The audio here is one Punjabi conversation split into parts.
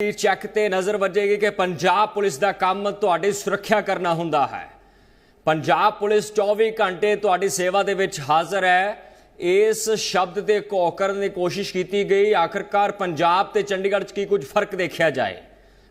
ਚੈੱਕ ਤੇ ਨਜ਼ਰ ਵੱਜੇਗੀ ਕਿ ਪੰਜਾਬ ਪੁਲਿਸ ਦਾ ਕੰਮ ਤੁਹਾਡੀ ਸੁਰੱਖਿਆ ਕਰਨਾ ਹੁੰਦਾ ਹੈ। ਪੰਜਾਬ ਪੁਲਿਸ 24 ਘੰਟੇ ਤੁਹਾਡੀ ਸੇਵਾ ਦੇ ਵਿੱਚ ਹਾਜ਼ਰ ਹੈ। ਇਸ ਸ਼ਬਦ ਤੇ ਘੋਖ ਕਰਨ ਦੀ ਕੋਸ਼ਿਸ਼ ਕੀਤੀ ਗਈ। ਆਖਰਕਾਰ ਪੰਜਾਬ ਤੇ ਚੰਡੀਗੜ੍ਹ 'ਚ ਕੀ ਕੁਝ ਫ਼ਰਕ ਦੇਖਿਆ ਜਾਏ?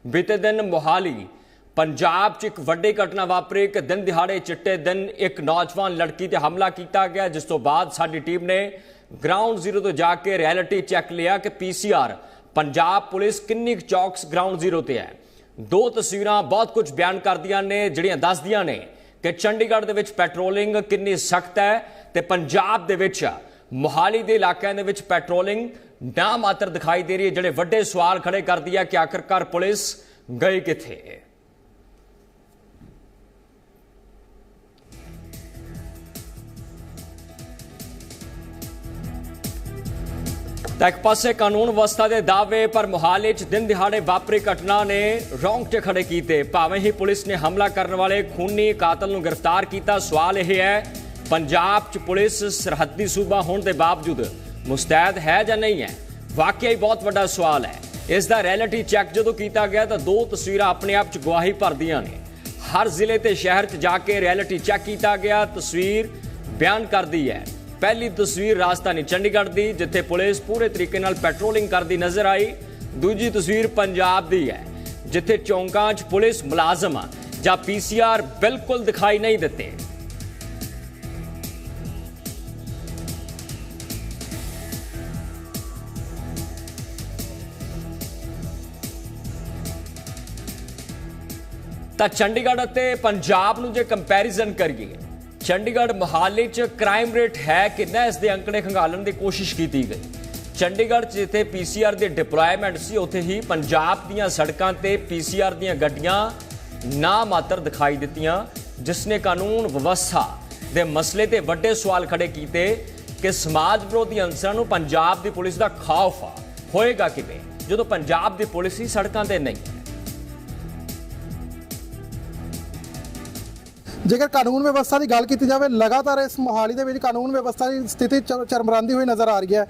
ਬੀਤੇ ਦਿਨ ਮੋਹਾਲੀ, ਪੰਜਾਬ 'ਚ ਇੱਕ ਵੱਡੀ ਘਟਨਾ ਵਾਪਰੀ। ਇੱਕ ਦਿਨ ਦਿਹਾੜੇ ਚਿੱਟੇ ਦਿਨ ਇੱਕ ਨੌਜਵਾਨ ਲੜਕੀ ਤੇ ਹਮਲਾ ਕੀਤਾ ਗਿਆ, ਜਿਸ ਤੋਂ ਬਾਅਦ ਸਾਡੀ ਟੀਮ ਨੇ ਗਰਾਊਂਡ ਜ਼ੀਰੋ ਤੋਂ ਜਾ ਕੇ ਰਿਐਲਿਟੀ ਚੈੱਕ ਲਿਆ ਕਿ ਪੀਸੀਆਰ ਪੰਜਾਬ ਪੁਲਿਸ ਕਿੰਨੀ ਕੁ ਚੌਕਸ ਗਰਾਊਂਡ ਜ਼ੀਰੋ ਤੇ ਹੈ? ਦੋ ਤਸਵੀਰਾਂ ਬਹੁਤ ਕੁਝ ਬਿਆਨ ਕਰਦੀਆਂ ਨੇ, ਜਿਹੜੀਆਂ ਦੱਸਦੀਆਂ ਨੇ ਕਿ ਚੰਡੀਗੜ੍ਹ ਦੇ ਵਿੱਚ ਪੈਟਰੋਲਿੰਗ ਕਿੰਨੀ ਸਖਤ ਹੈ ਤੇ ਪੰਜਾਬ ਦੇ ਵਿੱਚ ਮੋਹਾਲੀ ਦੇ ਇਲਾਕਿਆਂ ਦੇ ਵਿੱਚ ਪੈਟਰੋਲਿੰਗ ਨਾ ਮਾਤਰ ਦਿਖਾਈ ਦੇ ਰਹੀ ਹੈ, ਜਿਹੜੇ ਵੱਡੇ ਸਵਾਲ ਖੜੇ ਕਰਦੀ ਹੈ ਕਿ ਆਖਰਕਾਰ ਪੁਲਿਸ ਗਈ ਕਿੱਥੇ? ਤਾਂ ਇੱਕ ਪਾਸੇ ਕਾਨੂੰਨ ਵਿਵਸਥਾ ਦੇ ਦਾਅਵੇ, ਪਰ ਮੁਹਾਲੀ 'ਚ ਦਿਨ ਦਿਹਾੜੇ ਵਾਪਰੀ ਘਟਨਾ ਨੇ ਰੌਂਗਟੇ ਖੜੇ ਕੀਤੇ। ਭਾਵੇਂ ਹੀ ਪੁਲਿਸ ਨੇ ਹਮਲਾ ਕਰਨ ਵਾਲੇ ਖੂਨੀ ਕਾਤਲ ਨੂੰ ਗ੍ਰਿਫਤਾਰ ਕੀਤਾ, ਸਵਾਲ ਇਹ ਹੈ, ਪੰਜਾਬ 'ਚ ਪੁਲਿਸ ਸਰਹੱਦੀ ਸੂਬਾ ਹੋਣ ਦੇ ਬਾਵਜੂਦ ਮੁਸਤੈਦ ਹੈ ਜਾਂ ਨਹੀਂ ਹੈ? ਵਾਕਿਆ ਹੀ ਬਹੁਤ ਵੱਡਾ ਸਵਾਲ ਹੈ। ਇਸ ਦਾ ਰਿਐਲਿਟੀ ਚੈੱਕ ਜਦੋਂ ਕੀਤਾ ਗਿਆ ਤਾਂ ਦੋ ਤਸਵੀਰਾਂ ਆਪਣੇ ਆਪ 'ਚ ਗਵਾਹੀ ਭਰਦੀਆਂ ਨੇ। ਹਰ ਜ਼ਿਲ੍ਹੇ ਤੇ ਸ਼ਹਿਰ 'ਚ ਜਾ ਕੇ ਰਿਐਲਿਟੀ ਚੈੱਕ ਕੀਤਾ ਗਿਆ। ਤਸਵੀਰ ਬਿਆਨ ਕਰਦੀ ਹੈ। ਪਹਿਲੀ ਤਸਵੀਰ ਰਾਜਧਾਨੀ ਚੰਡੀਗੜ੍ਹ ਦੀ, ਜਿੱਥੇ ਪੁਲਿਸ ਪੂਰੇ ਤਰੀਕੇ ਨਾਲ ਪੈਟਰੋਲਿੰਗ ਕਰਦੀ ਨਜ਼ਰ ਆਈ। ਦੂਜੀ ਤਸਵੀਰ ਪੰਜਾਬ ਦੀ ਹੈ, ਜਿੱਥੇ ਚੌਂਕਾਂ 'ਚ ਪੁਲਿਸ ਮੁਲਾਜ਼ਮ ਜਾਂ ਪੀਸੀਆਰ ਬਿਲਕੁਲ ਦਿਖਾਈ ਨਹੀਂ ਦਿੱਤੇ। ਤਾਂ ਚੰਡੀਗੜ੍ਹ ਅਤੇ ਪੰਜਾਬ ਨੂੰ ਜੇ ਕੰਪੈਰੀਜ਼ਨ ਕਰੀਏ ਚੰਡੀਗੜ੍ਹ ਮੋਹਾਲੀ 'ਚ ਕ੍ਰਾਈਮ ਰੇਟ ਹੈ ਕਿੰਨਾ? ਇਸ ਦੇ ਅੰਕੜੇ ਖੰਗਾਲਣ ਦੀ ਕੋਸ਼ਿਸ਼ ਕੀਤੀ ਗਈ। ਚੰਡੀਗੜ੍ਹ 'ਚ ਜਿੱਥੇ ਪੀਸੀਆਰ ਦੀ ਡਿਪਲੋਇਮੈਂਟ ਸੀ, ਉੱਥੇ ਹੀ ਪੰਜਾਬ ਦੀਆਂ ਸੜਕਾਂ ਤੇ ਪੀਸੀਆਰ ਦੀਆਂ ਗੱਡੀਆਂ ਨਾ ਮਾਤਰ ਦਿਖਾਈ ਦਿੱਤੀਆਂ, ਜਿਸ ਨੇ ਕਾਨੂੰਨ ਵਿਵਸਥਾ ਦੇ ਮਸਲੇ ਤੇ ਵੱਡੇ ਸਵਾਲ ਖੜੇ ਕੀਤੇ ਕਿ ਸਮਾਜ ਵਿਰੋਧੀ ਅੰਸਰਾਂ ਨੂੰ ਪੰਜਾਬ ਦੀ ਪੁਲਿਸ ਦਾ ਖੌਫ ਆ। ਹੋਏਗਾ ਕਿਵੇਂ? ਜਦੋਂ ਪੰਜਾਬ ਦੀ ਪੁਲਿਸ ਹੀ ਸੜਕਾਂ ਤੇ ਨਹੀਂ ਜੇਕਰ ਕਾਨੂੰਨ ਵਿਵਸਥਾ ਦੀ ਗੱਲ ਕੀਤੀ ਜਾਵੇ, ਲਗਾਤਾਰ ਇਸ ਮੋਹਾਲੀ ਦੇ ਵਿੱਚ ਕਾਨੂੰਨ ਵਿਵਸਥਾ ਦੀ ਸਥਿਤੀ ਚ- ਚਰਮਰਾਂਦੀ ਹੋਈ ਨਜ਼ਰ ਆ ਰਹੀ ਹੈ।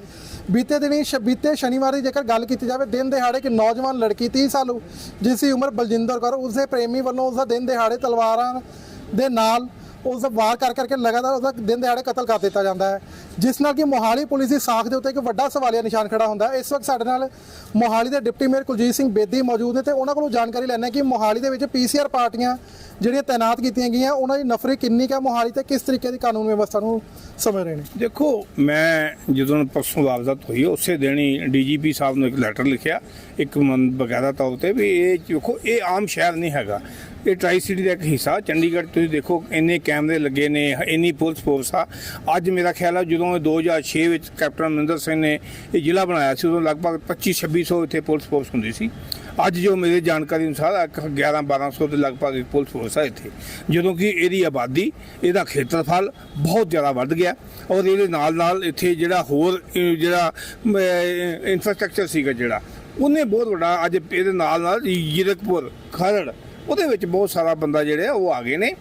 ਬੀਤੇ ਦਿਨੀ ਸ਼- ਬੀਤੇ ਸ਼ਨੀਵਾਰ ਦੀ ਜੇਕਰ ਗੱਲ ਕੀਤੀ ਜਾਵੇ, ਦਿਨ ਦਿਹਾੜੇ ਇੱਕ ਨੌਜਵਾਨ ਲੜਕੀ 30 ਸਾਲ ਜਿਸ ਦੀ ਉਮਰ ਬਲਜਿੰਦਰ ਕੌਰ, ਉਸਦੇ ਪ੍ਰੇਮੀ ਵੱਲੋਂ ਉਸਦਾ ਦਿਨ ਦਿਹਾੜੇ ਤਲਵਾਰਾਂ ਦੇ ਨਾਲ ਉਸ ਦਾ ਵਾਰ ਕਰ ਕਰਕੇ ਲਗਾਤਾਰ ਉਹਦਾ ਦਿਨ ਦਿਹਾੜੇ ਕਤਲ ਕਰ ਦਿੱਤਾ ਜਾਂਦਾ ਹੈ। ਜਿਸ ਨਾਲ ਕਿ ਮੋਹਾਲੀ ਪੁਲਿਸ ਦੀ ਸਾਖ ਦੇ ਉੱਤੇ ਇੱਕ ਵੱਡਾ ਸਵਾਲੀਆ ਨਿਸ਼ਾਨ ਖੜਾ ਹੁੰਦਾ ਹੈ। ਇਸ ਵਕਤ ਸਾਡੇ ਨਾਲ ਮੋਹਾਲੀ ਦੇ ਡਿਪਟੀ ਮੇਅਰ ਕੁਲਜੀਤ ਸਿੰਘ ਬੇਦੀ ਮੌਜੂਦ ਨੇ ਤੇ ਉਹਨਾਂ ਕੋਲੋਂ ਜਾਣਕਾਰੀ ਲੈਣਾ ਕਿ ਮੋਹਾਲੀ ਦੇ ਵਿੱਚ ਪੀਸੀਆਰ ਪਾਰਟੀਆਂ ਜਿਹੜੀਆਂ ਤਾਇਨਾਤ ਕੀਤੀਆਂ ਗਈਆਂ, ਉਹਨਾਂ ਦੀ ਨਫਰੀ ਕਿੰਨੀ ਕੁ ਮੋਹਾਲੀ ਤੇ ਕਿਸ ਤਰੀਕੇ ਦੀ ਕਾਨੂੰਨ ਵਿਵਸਥਾ ਨੂੰ ਸਮਝ ਰਹੇ ਨੇ? ਦੇਖੋ, ਮੈਂ ਜਦੋਂ ਪਰਸੋਂ ਵਾਰਦਾਤ ਹੋਈ, ਉਸੇ ਦਿਨ ਹੀ ਡੀਜੀਪੀ ਸਾਹਿਬ ਨੂੰ ਇੱਕ ਲੈਟਰ ਲਿਖਿਆ, ਇੱਕ ਬਕਾਇਦਾ ਤੌਰ ਤੇ ਵੀ ਇਹ ਦੇਖੋ, ਇਹ ਆਮ ਸ਼ਹਿਰ ਨਹੀਂ ਹੈਗਾ। ਇਹ ਟਰਾਈ ਸਿਟੀ ਦਾ ਇੱਕ ਹਿੱਸਾ, ਚੰਡੀਗੜ੍ਹ ਤੁਸੀਂ ਦੇਖੋ ਇੰਨੇ ਕੈਮਰੇ ਲੱਗੇ ਨੇ, ਇੰਨੀ ਪੁਲਿਸ ਫੋਰਸ ਆ। ਅੱਜ ਮੇਰਾ ਖਿਆਲ ਆ ਜਦੋਂ ਇਹ 2006 ਵਿੱਚ ਕੈਪਟਨ ਅਮਰਿੰਦਰ ਸਿੰਘ ਨੇ ਇਹ ਜ਼ਿਲ੍ਹਾ ਬਣਾਇਆ ਸੀ, ਉਦੋਂ ਲਗਭਗ 25 2600 ਇੱਥੇ ਪੁਲਿਸ ਫੋਰਸ ਹੁੰਦੀ ਸੀ। ਅੱਜ ਜੋ ਮੇਰੇ ਜਾਣਕਾਰੀ ਅਨੁਸਾਰ 11 1200 ਦੇ ਲਗਭਗ ਇੱਕ ਪੁਲਿਸ ਫੋਰਸ ਹੈ ਇੱਥੇ। ਜਦੋਂ ਕਿ ਇਹਦੀ ਆਬਾਦੀ, ਇਹਦਾ ਖੇਤਰਫਲ ਬਹੁਤ ਜ਼ਿਆਦਾ ਵੱਧ ਗਿਆ ਔਰ ਇਹਦੇ ਨਾਲ ਨਾਲ ਇੱਥੇ ਜਿਹੜਾ ਹੋਰ ਜਿਹੜਾ ਇਨਫਰਾਸਟ੍ਰਕਚਰ ਸੀਗਾ ਜਿਹੜਾ, ਉਹਨੇ ਬਹੁਤ ਵੱਡਾ ਅੱਜ ਇਹਦੇ ਨਾਲ ਨਾਲ ਜੀਰਕਪੁਰ ਖਰੜ ਉਹਦੇ ਵਿੱਚ ਬਹੁਤ ਸਾਰਾ ਬੰਦਾ ਜਿਹੜੇ ਆ, ਉਹ ਆ ਗਏ ਨੇ।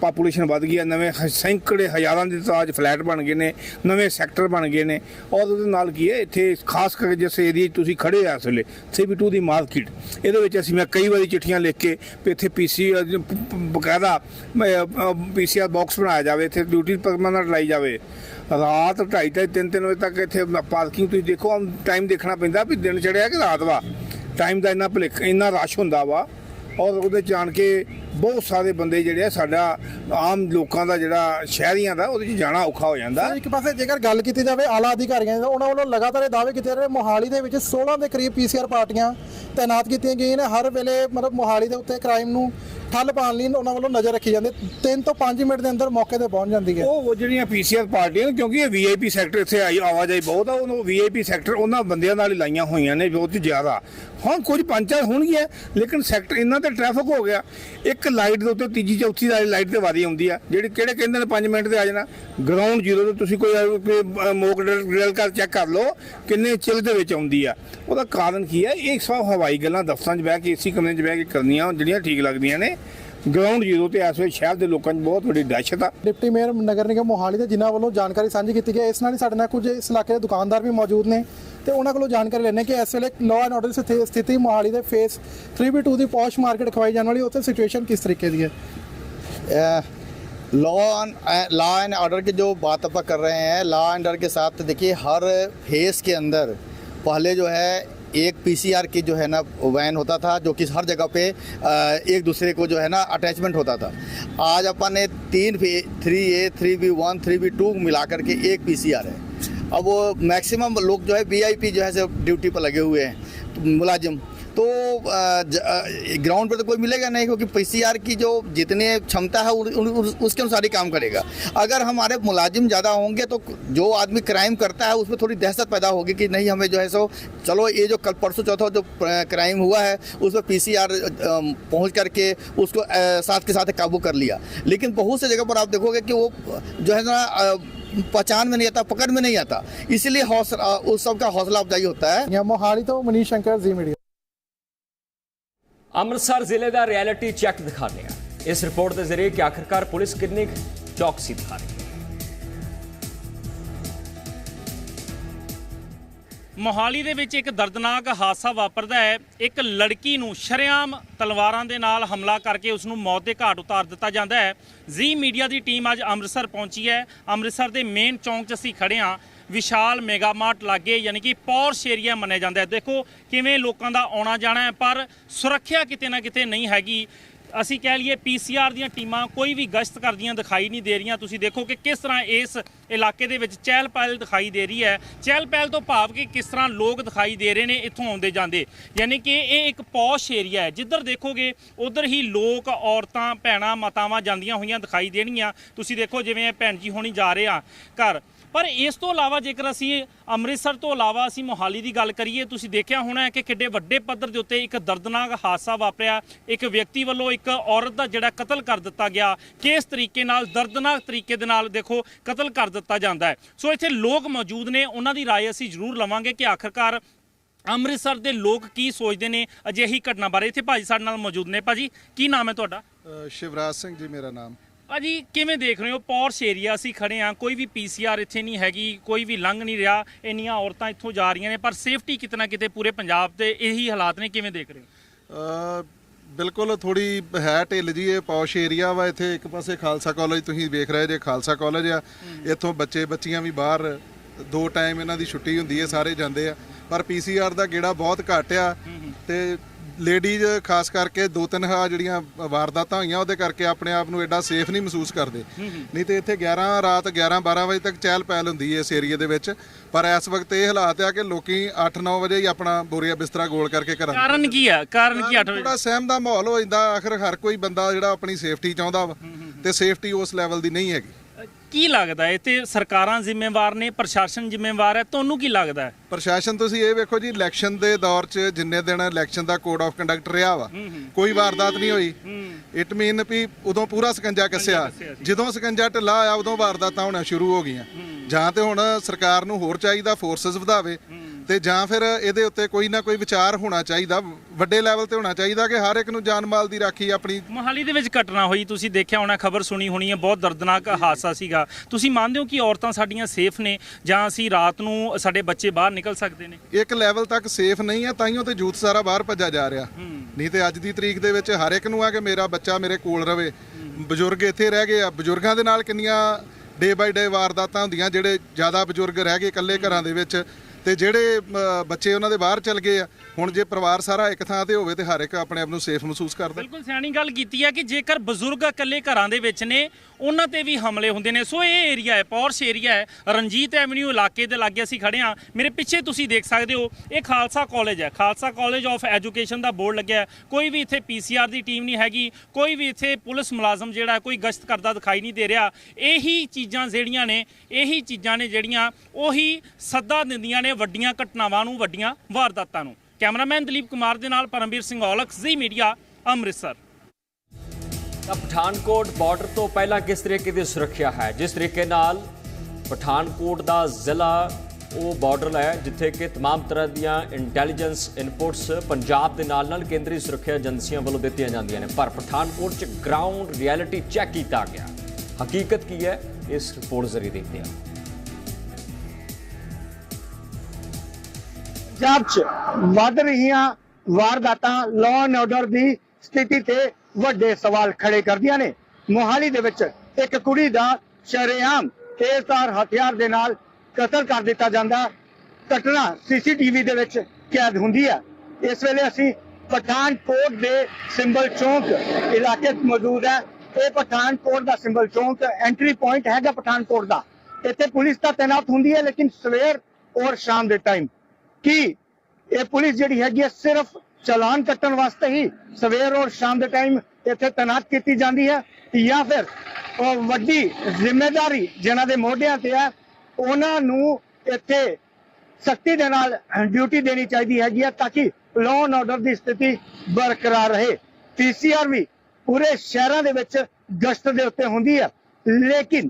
ਪਾਪੂਲੇਸ਼ਨ ਵੱਧ ਗਈ ਹੈ ਨਵੇਂ ਹ- ਸੈਂਕੜੇ ਹਜ਼ਾਰਾਂ ਦੇ ਤਾਜ ਫਲੈਟ ਬਣ ਗਏ ਨੇ, ਨਵੇਂ ਸੈਕਟਰ ਬਣ ਗਏ ਨੇ। ਔਰ ਉਹਦੇ ਨਾਲ ਕੀ ਹੈ, ਇੱਥੇ ਖਾਸ ਕਰਕੇ ਜਿਸ ਏਰੀਆ 'ਚ ਤੁਸੀਂ ਖੜੇ ਆ ਇਸ ਵੇਲੇ ਸੀਬੀ2 ਦੀ ਮਾਰਕੀਟ ਇਹਦੇ ਵਿੱਚ ਅਸੀਂ ਮੈਂ ਕਈ ਵਾਰੀ ਚਿੱਠੀਆਂ ਲਿਖ ਕੇ ਵੀ ਇੱਥੇ ਪੀਸੀ ਬਕਾਇਦਾ ਪੀਸੀਆਰ ਬਾਕਸ ਬਣਾਇਆ ਜਾਵੇ, ਇੱਥੇ ਡਿਊਟੀ ਪਰਮਾਨੈਂਟ ਲਾਈ ਜਾਵੇ। ਰਾਤ 2:30 3 3 ਵਜੇ ਤੱਕ ਇੱਥੇ ਪਾਰਕਿੰਗ ਤੁਸੀਂ ਦੇਖੋ ਟਾਈਮ ਦੇਖਣਾ ਪੈਂਦਾ ਵੀ ਦਿਨ ਚੜਿਆ ਕਿ ਰਾਤ ਵਾ। ਟਾਈਮ ਦਾ ਇੰਨਾ ਭੁਲੇਖ, ਇੰਨਾ ਰਸ਼ ਹੁੰਦਾ ਵਾ। ਔਰ ਉਹਦੇ ਚ ਜਾਣ ਕੇ ਬਹੁਤ ਸਾਰੇ ਬੰਦੇ ਜਿਹੜੇ ਆ ਸਾਡਾ ਆਮ ਲੋਕਾਂ ਦਾ ਜਿਹੜਾ ਸ਼ਹਿਰੀਆਂ ਦਾ, ਉਹਦੇ ਚ ਜਾਣਾ ਔਖਾ ਹੋ ਜਾਂਦਾ। ਇੱਕ ਪਾਸੇ ਜੇਕਰ ਗੱਲ ਕੀਤੀ ਜਾਵੇ ਆਲਾ ਅਧਿਕਾਰੀਆਂ ਦੀ ਤਾਂ ਉਹਨਾਂ ਵੱਲੋਂ ਲਗਾਤਾਰ ਇਹ ਦਾਅਵੇ ਕੀਤੇ ਜਾ ਰਹੇ ਮੋਹਾਲੀ ਦੇ ਵਿੱਚ 16 ਦੇ ਕਰੀਬ ਪੀਸੀਆਰ ਪਾਰਟੀਆਂ ਤਾਇਨਾਤ ਕੀਤੀਆਂ ਗਈਆਂ ਨੇ, ਹਰ ਵੇਲੇ ਮਤਲਬ ਮੋਹਾਲੀ ਦੇ ਉੱਤੇ ਕ੍ਰਾਈਮ ਨੂੰ ਠੱਲ ਪਾਉਣ ਲਈ ਉਹਨਾਂ ਵੱਲੋਂ ਨਜ਼ਰ ਰੱਖੀ ਜਾਂਦੀ ਤਿੰਨ ਤੋਂ 5 ਮਿੰਟ ਦੇ ਅੰਦਰ ਮੌਕੇ ਤੇ ਪਹੁੰਚ ਜਾਂਦੀ ਹੈ। ਉਹ ਉਹ ਜਿਹੜੀਆਂ ਪੀਸੀਆਰ ਪਾਰਟੀਆਂ ਨੇ, ਕਿਉਂਕਿ ਇਹ ਵੀਆਈਪੀ ਸੈਕਟਰ ਇੱਥੇ ਆਈ, ਆਵਾਜਾਈ ਬਹੁਤ ਆ, ਉਹਨੂੰ ਵੀਆਈਪੀ ਸੈਕਟਰ ਉਹਨਾਂ ਬੰਦਿਆਂ ਨਾਲ ਹੀ ਲਾਈਆਂ ਹੋਈਆਂ ਨੇ, ਬਹੁਤ ਜ਼ਿਆਦਾ। ਹਾਂ ਕੁਝ ਪੰਚਾਇਤ ਹੋਣਗੀਆਂ ਲੇਕਿਨ ਸੈਕਟਰ ਇਹਨਾਂ ਤੇ ਟ੍ਰੈਫਿਕ ਹੋ ਗਿਆ। ਇੱਕ ਲਾਈਟ ਦੇ ਉੱਤੇ, ਤੀਜੀ, ਚੌਥੀ ਵਾਲੀ ਲਾਈਟ ਤੇ ਵਾਰੀ ਆਉਂਦੀ ਆ, ਜਿਹੜੀ ਕਿਹੜੇ ਕਹਿੰਦੇ ਨੇ 5 ਮਿੰਟ ਤੇ ਆ ਜਾਣਾ? ਗਰਾਊਂਡ ਜ਼ੀਰੋ ਤੇ ਤੁਸੀਂ ਕੋਈ ਮੋਕ ਡਰਿਲ ਕਰ ਚੈੱਕ ਕਰ ਲਓ, ਕਿੰਨੇ ਚਿਲ ਦੇ ਵਿੱਚ ਆਉਂਦੀ ਆ। ਉਹਦਾ ਕਾਰਨ ਕੀ ਹੈ? ਇਹ ਸਭ ਹਵਾਈ ਗੱਲਾਂ, ਦਫ਼ਤਰਾਂ 'ਚ ਬਹਿ ਕੇ, ਏਸੀ ਕਮਰੇ 'ਚ ਬਹਿ ਕੇ ਕਰਨੀਆਂ, ਜਿਹੜੀਆਂ ਠੀਕ ਲੱਗਦੀਆਂ ਨੇ। ਗਰਾਊਂਡ ਜ਼ੀਰੋ ਤੇ ਇਸ ਵੇਲੇ ਸ਼ਹਿਰ ਦੇ ਲੋਕਾਂ 'ਚ ਬਹੁਤ ਵੱਡੀ ਦਹਿਸ਼ਤ ਆ ਡਿਪਟੀ ਮੇਅਰ ਨਗਰ ਨਿਗਮ ਮੋਹਾਲੀ ਦੇ ਜਿਨ੍ਹਾਂ ਵੱਲੋਂ ਜਾਣਕਾਰੀ ਸਾਂਝੀ ਕੀਤੀ ਗਈ ਹੈ। ਇਸ ਨਾਲ ਹੀ ਸਾਡੇ ਨਾਲ ਕੁਝ ਇਸ ਇਲਾਕੇ ਦੇ ਦੁਕਾਨਦਾਰ ਵੀ ਮੌਜੂਦ ਨੇ ਤੇ ਉਹਨਾਂ ਕੋਲੋਂ ਜਾਣਕਾਰੀ ਲੈਣੇ ਕਿ ਇਸ ਵੇਲੇ ਲਾਅ ਐਂਡ ਆਰਡਰ ਦੀ ਸਥਿਤੀ ਮੋਹਾਲੀ ਦੇ ਫੇਸ 3B2 ਦੀ ਪੌਸ਼ ਮਾਰਕੀਟ ਖਵਾਈ ਜਾਣ ਵਾਲੀ ਉੱਥੇ ਸਿਚੁਏਸ਼ਨ ਕਿਸ ਤਰੀਕੇ ਦੀ ਹੈ लॉ लॉ एंड ऑर्डर की जो बात आप कर रहे हैं लॉ एंड ऑर्डर के साथ देखिए हर फेस के अंदर पहले जो है एक पीसीआर की जो है ना वैन होता था, जो कि हर जगह पे एक दूसरे को जो है ना अटैचमेंट होता था। आज अपन ने तीन three A three B one three B two मिला करके एक पीसीआर है। अब वो मैक्सिमम लोग जो है वीआईपी जो है से ड्यूटी पर लगे हुए हैं। तो मुलाजिम। तो ग्राउंड पर तो कोई मिलेगा नहीं, क्योंकि पीसीआर की जो जितने क्षमता है उसके अनुसार ही काम करेगा। अगर हमारे मुलाजिम ज़्यादा होंगे तो जो आदमी क्राइम करता है, उसमें थोड़ी दहशत पैदा होगी कि नहीं, हमें जो है सो, चलो, ये जो कल परसों चौथा जो क्राइम हुआ है उस पर पी पहुँच करके उसको साथ के साथ काबू कर लिया। लेकिन बहुत से जगह पर आप देखोगे कि वो, जो है ना पहचान में नहीं आता, पकड़ में नहीं आता। इसीलिए हौसला, उस सब का हौसला अफजाई होता है। मोहाली तो मनीष शंकर, जी मीडिया। ਅੰਮ੍ਰਿਤਸਰ ਜ਼ਿਲ੍ਹੇ ਦਾ ਰਿਐਲਿਟੀ ਚੈੱਕ ਦਿਖਾਉਂਦੇ ਆ ਇਸ ਰਿਪੋਰਟ ਦੇ ਜ਼ਰੀਏ ਕਿ ਆਖਰਕਾਰ ਪੁਲਿਸ ਕਿੰਨੀ ਕੁ ਚੌਕਸੀ ਦਿਖਾ ਰਹੀ ਹੈ। ਮੋਹਾਲੀ ਦੇ ਵਿੱਚ ਇੱਕ ਦਰਦਨਾਕ ਹਾਦਸਾ ਵਾਪਰਦਾ ਹੈ। ਇੱਕ ਲੜਕੀ ਨੂੰ ਸ਼ਰੇਆਮ ਤਲਵਾਰਾਂ ਦੇ ਨਾਲ ਹਮਲਾ ਕਰਕੇ ਉਸ ਨੂੰ ਮੌਤ ਦੇ ਘਾਟ ਉਤਾਰ ਦਿੱਤਾ ਜਾਂਦਾ ਹੈ। ਜ਼ੀ ਮੀਡੀਆ ਦੀ ਟੀਮ ਅੱਜ ਅੰਮ੍ਰਿਤਸਰ ਪਹੁੰਚੀ ਹੈ। ਅੰਮ੍ਰਿਤਸਰ ਦੇ ਮੇਨ ਚੌਂਕ 'ਚ ਅਸੀਂ ਖੜੇ ਹਾਂ। ਵਿਸ਼ਾਲ ਮੈਗਾ ਮਾਰਟ ਲਾਗੇ ਯਾਨੀ ਕਿ ਪੌਰਸ਼ ਏਰੀਆ ਮੰਨਿਆ ਜਾਂਦਾ ਹੈ ਦੇਖੋ ਕਿਵੇਂ ਲੋਕਾਂ ਦਾ ਆਉਣਾ ਜਾਣਾ ਹੈ, ਪਰ ਸੁਰੱਖਿਆ ਕਿਤੇ ਨਾ ਕਿਤੇ ਨਹੀਂ ਹੈਗੀ। ਅਸੀਂ ਕਹਿ ਲਈਏ ਪੀਸੀਆਰ ਦੀਆਂ ਟੀਮਾਂ ਕੋਈ ਵੀ ਗਸ਼ਤ ਕਰਦੀਆਂ ਦਿਖਾਈ ਨਹੀਂ ਦੇ ਰਹੀਆਂ। ਤੁਸੀਂ ਦੇਖੋ ਕਿ ਕਿਸ ਤਰ੍ਹਾਂ ਇਸ ਇਲਾਕੇ ਦੇ ਵਿੱਚ ਚਹਿਲ ਪਹਿਲ ਦਿਖਾਈ ਦੇ ਰਹੀ ਹੈ। ਚਹਿਲ ਪਹਿਲ ਤੋਂ ਭਾਵ ਕਿ ਕਿਸ ਤਰ੍ਹਾਂ ਲੋਕ ਦਿਖਾਈ ਦੇ ਰਹੇ ਨੇ, ਇੱਥੋਂ ਆਉਂਦੇ ਜਾਂਦੇ। ਯਾਨੀ ਕਿ ਇਹ ਇੱਕ ਪੌਸ਼ ਏਰੀਆ ਹੈ। ਜਿੱਧਰ ਦੇਖੋਗੇ, ਉਧਰ ਹੀ ਲੋਕ, ਔਰਤਾਂ, ਭੈਣਾਂ, ਮਾਤਾਵਾਂ ਜਾਂਦੀਆਂ ਹੋਈਆਂ ਦਿਖਾਈ ਦੇਣਗੀਆਂ। ਤੁਸੀਂ ਦੇਖੋ ਜਿਵੇਂ ਇਹ ਭੈਣ ਜੀ ਹੋਣੀ ਜਾ ਰਹੇ ਆ ਘਰ। ਪਰ ਇਸ ਤੋਂ ਇਲਾਵਾ ਜੇਕਰ ਅਸੀਂ ਅੰਮ੍ਰਿਤਸਰ ਤੋਂ ਇਲਾਵਾ ਅਸੀਂ ਮੋਹਾਲੀ ਦੀ ਗੱਲ ਕਰੀਏ ਤੁਸੀਂ ਦੇਖਿਆ ਹੋਣਾ ਹੈ ਕਿ ਕਿੱਡੇ ਵੱਡੇ ਪੱਧਰ ਦੇ ਉੱਤੇ ਇੱਕ ਦਰਦਨਾਕ ਹਾਦਸਾ ਵਾਪਰਿਆ ਇੱਕ ਵਿਅਕਤੀ ਵੱਲੋਂ ਇੱਕ ਔਰਤ ਦਾ ਜਿਹੜਾ ਕਤਲ ਕਰ ਦਿੱਤਾ ਗਿਆ ਕਿਸ ਤਰੀਕੇ ਨਾਲ ਦਰਦਨਾਕ ਤਰੀਕੇ ਦੇ ਨਾਲ ਦੇਖੋ ਕਤਲ ਕਰ ਦਿੱਤਾ ਜਾਂਦਾ ਹੈ ਸੋ ਇੱਥੇ ਲੋਕ ਮੌਜੂਦ ਨੇ ਉਹਨਾਂ ਦੀ رائے ਅਸੀਂ ਜ਼ਰੂਰ ਲਵਾਂਗੇ ਕਿ ਆਖਰਕਾਰ ਅੰਮ੍ਰਿਤਸਰ ਦੇ ਲੋਕ ਕੀ ਸੋਚਦੇ ਨੇ ਅਜਿਹੀ ਘਟਨਾ ਬਾਰੇ ਇੱਥੇ ਭਾਜੀ ਸਾਡੇ ਨਾਲ ਮੌਜੂਦ ਨੇ ਭਾਜੀ ਕੀ ਨਾਮ ਹੈ ਤੁਹਾਡਾ ਅ, ਸ਼ਿਵਰਾਜ ਸਿੰਘ ਜੀ ਮੇਰਾ ਨਾਮ ਭਾਜੀ ਕਿਵੇਂ ਦੇਖ ਰਹੇ ਹੋ? ਪੌਰਸ਼ ਏਰੀਆ ਅਸੀਂ ਖੜੇ ਆ ਕੋਈ ਵੀ ਪੀਸੀਆਰ ਇੱਥੇ ਨਹੀਂ ਹੈਗੀ ਕੋਈ ਵੀ ਲੰਘ ਨਹੀਂ ਰਿਹਾ। ਇੰਨੀਆਂ ਔਰਤਾਂ ਇੱਥੋਂ ਜਾ ਰਹੀਆਂ ਨੇ ਪਰ ਸੇਫਟੀ ਕਿਤਨਾ ਕਿਤੇ ਪੂਰੇ ਪੰਜਾਬ ਤੇ ਇਹੀ ਹਾਲਾਤ ਨੇ। ਕਿਵੇਂ ਦੇਖ ਰਹੇ ਹੋ? ਬਿਲਕੁਲ ਥੋੜੀ ਹੈ ਢਿੱਲ ਜੀ ਇਹ ਪੌਸ਼ ਏਰੀਆ ਵਾ। ਇੱਥੇ ਇੱਕ ਪਾਸੇ ਖਾਲਸਾ ਕਾਲਜ ਤੁਸੀਂ ਵੇਖ ਰਹੇ ਜੇ ਖਾਲਸਾ ਕਾਲਜ ਆ। ਇੱਥੋਂ ਬੱਚੇ ਬੱਚੀਆਂ ਵੀ ਬਾਹਰ ਦੋ ਟਾਈਮ ਇਹਨਾਂ ਦੀ ਛੁੱਟੀ ਹੁੰਦੀ ਹੈ ਸਾਰੇ ਜਾਂਦੇ ਆ। ਪਰ ਪੀਸੀਆਰ ਦਾ ਗੇੜਾ ਬਹੁਤ ਘੱਟ ਆ। ਤੇ ਲੇਡੀਜ਼ ਖਾਸ ਕਰਕੇ ਦੋ ਤਿੰਨ ਆ ਜਿਹੜੀਆਂ ਵਾਰਦਾਤਾਂ ਹੋਈਆਂ ਉਹਦੇ ਕਰਕੇ ਆਪਣੇ ਆਪ ਨੂੰ ਐਡਾ ਸੇਫ ਨਹੀਂ ਮਹਿਸੂਸ ਕਰਦੇ। ਨਹੀਂ ਤੇ ਇੱਥੇ 11 ਰਾਤ 11 12 ਵਜੇ ਤੱਕ ਚਹਿਲ ਪਹਿਲ ਹੁੰਦੀ ਹੈ ਇਸ ਏਰੀਆ ਦੇ ਵਿੱਚ। ਪਰ ਇਸ ਵਕਤ ਇਹ ਹਾਲਾਤ ਆ ਕਿ ਲੋਕੀ 8-9 ਵਜੇ ਹੀ ਆਪਣਾ ਬੋਰੀਆ ਬਿਸਤਰਾ ਗੋਲ ਕਰਕੇ ਘਰਾਂ ਕਾਰਨ ਕੀ ਹੈ ਕਾਰਨ ਕੀ ਅੱਠ ਵਜੇ? ਥੋੜਾ ਸਹਿਮ ਦਾ ਮਾਹੌਲ ਹੋ ਜਾਂਦਾ ਆਖਰ ਹਰ ਕੋਈ ਬੰਦਾ ਜਿਹੜਾ ਆਪਣੀ ਸੇਫਟੀ ਚਾਹੁੰਦਾ ਵਾ। ਤੇ ਸੇਫਟੀ ਉਸ ਲੈਵਲ ਦੀ ਨਹੀਂ ਹੈਗੀ। ਕੀ ਲੱਗਦਾ ਹੈ? ਤੇ ਸਰਕਾਰਾਂ ਜ਼ਿੰਮੇਵਾਰ ਨੇ ਪ੍ਰਸ਼ਾਸਨ ਜ਼ਿੰਮੇਵਾਰ ਹੈ? ਤੁਹਾਨੂੰ ਕੀ ਲੱਗਦਾ ਹੈ? ਪ੍ਰਸ਼ਾਸਨ ਤੁਸੀਂ ਇਹ ਵੇਖੋ ਜੀ ਇਲੈਕਸ਼ਨ ਦੇ ਦੌਰ 'ਚ ਜਿੰਨੇ ਦਿਨ ਇਲੈਕਸ਼ਨ ਦਾ ਕੋਡ ਆਫ ਕੰਡਕਟ ਰਿਹਾ ਵਾ ਕੋਈ ਵਾਰਦਾਤ ਨਹੀਂ ਹੋਈ। ਇਟ ਮੀਨ ਵੀ ਉਦੋਂ ਪੂਰਾ ਸਕੰਜਾ ਕੱਸਿਆ। ਜਦੋਂ ਸਕੰਜਾ ਢਿੱਲਾ ਆਇਆ ਉਦੋਂ ਵਾਰਦਾਤਾਂ ਹੋਣਾ ਸ਼ੁਰੂ ਹੋ ਗਈਆਂ। ਜਾਂ ਤੇ ਹੁਣ ਸਰਕਾਰ ਨੂੰ ਹੋਰ ਚਾਹੀਦਾ ਫੋਰਸਸ ਵਧਾਵੇ। ਤੇ ਜਾਂ ਫਿਰ ਇਹਦੇ ਉੱਤੇ ਕੋਈ ਨਾ ਕੋਈ ਵਿਚਾਰ ਹੋਣਾ ਚਾਹੀਦਾ ਵੱਡੇ ਲੈਵਲ ਤੇ ਹੋਣਾ ਚਾਹੀਦਾ ਕਿ ਹਰ ਇੱਕ ਨੂੰ ਜਾਨ ਮਾਲ ਦੀ ਰਾਖੀ ਆਪਣੀ ਮੋਹਾਲੀ ਦੇ ਵਿੱਚ ਘਟਨਾ ਹੋਈ ਤੁਸੀਂ ਦੇਖਿਆ ਹੋਣਾ ਖਬਰ ਸੁਣੀ ਹੋਣੀ ਹੈ ਬਹੁਤ ਦਰਦਨਾਕ ਹਾਦਸਾ ਸੀਗਾ। ਤੁਸੀਂ ਮੰਨਦੇ ਹੋ ਕਿ ਔਰਤਾਂ ਸਾਡੀਆਂ ਸੇਫ ਨੇ ਜਾਂ ਅਸੀਂ ਰਾਤ ਨੂੰ ਸਾਡੇ ਬੱਚੇ ਬਾਹਰ ਨਿਕਲ ਸਕਦੇ ਨੇ? ਇੱਕ ਲੈਵਲ ਤੱਕ ਸੇਫ ਨਹੀਂ ਹੈ ਤਾਈਓ ਤੇ ਯੂਥ ਸਾਰਾ ਬਾਹਰ ਭੱਜਾ ਜਾ ਰਿਹਾ। ਨਹੀਂ ਤੇ ਅੱਜ ਦੀ ਤਰੀਕ ਦੇ ਵਿੱਚ ਹਰ ਇੱਕ ਨੂੰ ਆ ਕਿ ਮੇਰਾ ਬੱਚਾ ਮੇਰੇ ਕੋਲ ਰਵੇ। ਬਜ਼ੁਰਗ ਇੱਥੇ ਰਹਿ ਗਏ ਆ ਬਜ਼ੁਰਗਾਂ ਦੇ ਨਾਲ ਕਿੰਨੀਆਂ ਡੇ ਬਾਈ ਡੇ ਵਾਰਦਾਤਾਂ ਹੁੰਦੀਆਂ ਜਿਹੜੇ ਜ਼ਿਆਦਾ ਬਜ਼ੁਰਗ ਰਹਿ ਗਏ ਇਕੱਲੇ ਘਰਾਂ ਦੇ ਵਿੱਚ। ਤੇ ਜਿਹੜੇ ਬੱਚੇ ਉਹਨਾਂ ਦੇ ਬਾਹਰ ਚਲ ਗਏ ਆ, ਹੁਣ ਜੇ ਪਰਿਵਾਰ ਸਾਰਾ ਇੱਕ ਥਾਂ ਤੇ ਹੋਵੇ ਤੇ ਹਰ ਇੱਕ ਆਪਣੇ ਆਪ ਨੂੰ ਸੇਫ ਮਹਿਸੂਸ ਕਰਦਾ। ਬਿਲਕੁਲ ਸਿਆਣੀ ਗੱਲ ਕੀਤੀ ਹੈ ਕਿ ਜੇਕਰ ਬਜ਼ੁਰਗ ਇਕੱਲੇ ਘਰਾਂ ਦੇ ਵਿੱਚ ਨੇ, ਉਹਨਾਂ ਤੇ ਵੀ ਹਮਲੇ ਹੁੰਦੇ ਨੇ। ਸੋ ਇਹ ਏਰੀਆ ਹੈ, ਪੌਰਸ਼ ਏਰੀਆ ਹੈ, ਰਣਜੀਤ ਐਵਨਿਊ ਇਲਾਕੇ ਦੇ ਲਾਗੇ ਅਸੀਂ ਖੜੇ ਹਾਂ। ਮੇਰੇ ਪਿੱਛੇ ਤੁਸੀਂ ਦੇਖ ਸਕਦੇ ਹੋ, ਇਹ ਖਾਲਸਾ ਕਾਲਜ ਹੈ। ਖਾਲਸਾ ਕਾਲਜ ਆਫ ਐਜੂਕੇਸ਼ਨ ਦਾ ਬੋਰਡ ਲੱਗਿਆ ਕੋਈ ਵੀ ਇੱਥੇ ਪੀਸੀਆਰ ਦੀ ਟੀਮ ਨਹੀਂ ਹੈਗੀ, ਕੋਈ ਵੀ ਇੱਥੇ ਪੁਲਿਸ ਮੁਲਾਜ਼ਮ ਜਿਹੜਾ ਕੋਈ ਗਸ਼ਤ ਕਰਦਾ ਦਿਖਾਈ ਨਹੀਂ ਦੇ ਰਿਹਾ। ਇਹੀ ਚੀਜ਼ਾਂ ਜਿਹੜੀਆਂ ਨੇ, ਇਹੀ ਚੀਜ਼ਾਂ ਨੇ ਜਿਹੜੀਆਂ, ਉਹੀ ਸੱਦਾ ਦਿੰਦੀਆਂ ਨੇ। ਵੱਡੀਆਂ ਘਟਨਾਵਾਂ ਨੂੰ ਵੱਡੀਆਂ ਵਾਰਦਾਤਾਂ ਨੂੰ ਕੈਮਰਾਮੈਨ ਦਲੀਪ ਕੁਮਾਰ ਦੇ ਨਾਲ ਪਰਮਵੀਰ ਸਿੰਘ ਔਲਖ ਜ਼ੀ ਮੀਡੀਆ ਅੰਮ੍ਰਿਤਸਰ ਤਾਂ ਪਠਾਨਕੋਟ ਬਾਰਡਰ ਤੋਂ ਪਹਿਲਾਂ ਕਿਸ ਤਰੀਕੇ ਦੀ ਸੁਰੱਖਿਆ ਹੈ ਜਿਸ ਤਰੀਕੇ ਨਾਲ ਪਠਾਨਕੋਟ ਦਾ ਜ਼ਿਲ੍ਹਾ ਉਹ ਬਾਰਡਰ ਹੈ ਜਿੱਥੇ ਕਿ तमाम ਤਰ੍ਹਾਂ ਦੀਆਂ ਇੰਟੈਲੀਜੈਂਸ ਇਨਪੁਟਸ ਪੰਜਾਬ ਦੇ ਨਾਲ ਨਾਲ ਕੇਂਦਰੀ ਸੁਰੱਖਿਆ ਏਜੰਸੀਆਂ ਵੱਲੋਂ ਦਿੱਤੀਆਂ ਜਾਂਦੀਆਂ ਨੇ ਪਰ ਪਠਾਨਕੋਟ 'ਚ ਗਰਾਊਂਡ ਰਿਐਲਿਟੀ ਚੈੱਕ ਕੀਤਾ ਗਿਆ ਹਕੀਕਤ ਕੀ ਹੈ ਇਸ ਰਿਪੋਰਟ ਜ਼ਰੀਏ ਦੇਖਦੇ ਹਾਂ ਪੰਜਾਬ 'ਚ ਵੱਧ ਰਹੀਆਂ ਵਾਰਦਾਤਾਂ ਲਾਅ ਐਂਡ ਆਰਡਰ ਦੀ ਸਥਿਤੀ ਤੇ ਵੱਡੇ ਸਵਾਲ ਖੜੇ ਕਰਦੀਆਂ ਨੇ। ਮੋਹਾਲੀ ਦੇ ਵਿੱਚ ਇੱਕ ਕੁੜੀ ਦਾ ਸ਼ਰੇਆਮ ਤੇਜ਼ਧਾਰ ਹਥਿਆਰ ਦੇ ਨਾਲ ਕਤਲ ਕਰ ਦਿੱਤਾ ਜਾਂਦਾ। ਘਟਨਾ ਸੀਸੀਟੀਵੀ ਦੇ ਵਿੱਚ ਕੈਦ ਹੁੰਦੀ ਹੈ। ਇਸ ਵੇਲੇ ਅਸੀਂ ਪਠਾਨਕੋਟ ਦੇ ਸਿੰਬਲ ਚੌਂਕ ਇਲਾਕੇ 'ਚ ਮੌਜੂਦ ਹੈ। ਇਹ ਪਠਾਨਕੋਟ ਦਾ ਸਿੰਬਲ ਚੌਂਕ ਐਂਟਰੀ ਪੁਆਇੰਟ ਹੈਗਾ ਪਠਾਨਕੋਟ ਦਾ। ਇੱਥੇ ਪੁਲਿਸ ਤਾਂ ਤਾਇਨਾਤ ਹੁੰਦੀ ਹੈ, ਲੇਕਿਨ ਸਵੇਰ ਔਰ ਸ਼ਾਮ ਦੇ ਟਾਈਮ ਕੀ ਇਹ ਪੁਲਿਸ ਜਿਹੜੀ ਹੈਗੀ ਹੈ ਸਿਰਫ ਚਲਾਨ ਕੱਟਣ ਵਾਸਤੇ ਹੀ ਸਵੇਰ ਔਰ ਸ਼ਾਮ ਦੇ ਟਾਈਮ ਇੱਥੇ ਤਾਇਨਾਤ ਕੀਤੀ ਜਾਂਦੀ ਹੈ ਜਾਂ ਫਿਰ ਉਹ ਵੱਡੀ ਜ਼ਿੰਮੇਵਾਰੀ ਜਿਨ੍ਹਾਂ ਦੇ ਮੋਢਿਆਂ ਤੇ ਹੈ, ਉਹਨਾਂ ਨੂੰ ਇੱਥੇ ਸਖਤੀ ਦੇ ਨਾਲ ਡਿਊਟੀ ਦੇਣੀ ਚਾਹੀਦੀ ਹੈਗੀ ਹੈ ਤਾਂ ਕਿ ਲਾਅ ਐਂਡ ਆਰਡਰ ਦੀ ਸਥਿਤੀ ਬਰਕਰਾਰ ਰਹੇ। ਪੀਸੀਆਰ ਵੀ ਪੂਰੇ ਸ਼ਹਿਰਾਂ ਦੇ ਵਿੱਚ ਗਸ਼ਤ ਦੇ ਉੱਤੇ ਹੁੰਦੀ ਹੈ। ਲੇਕਿਨ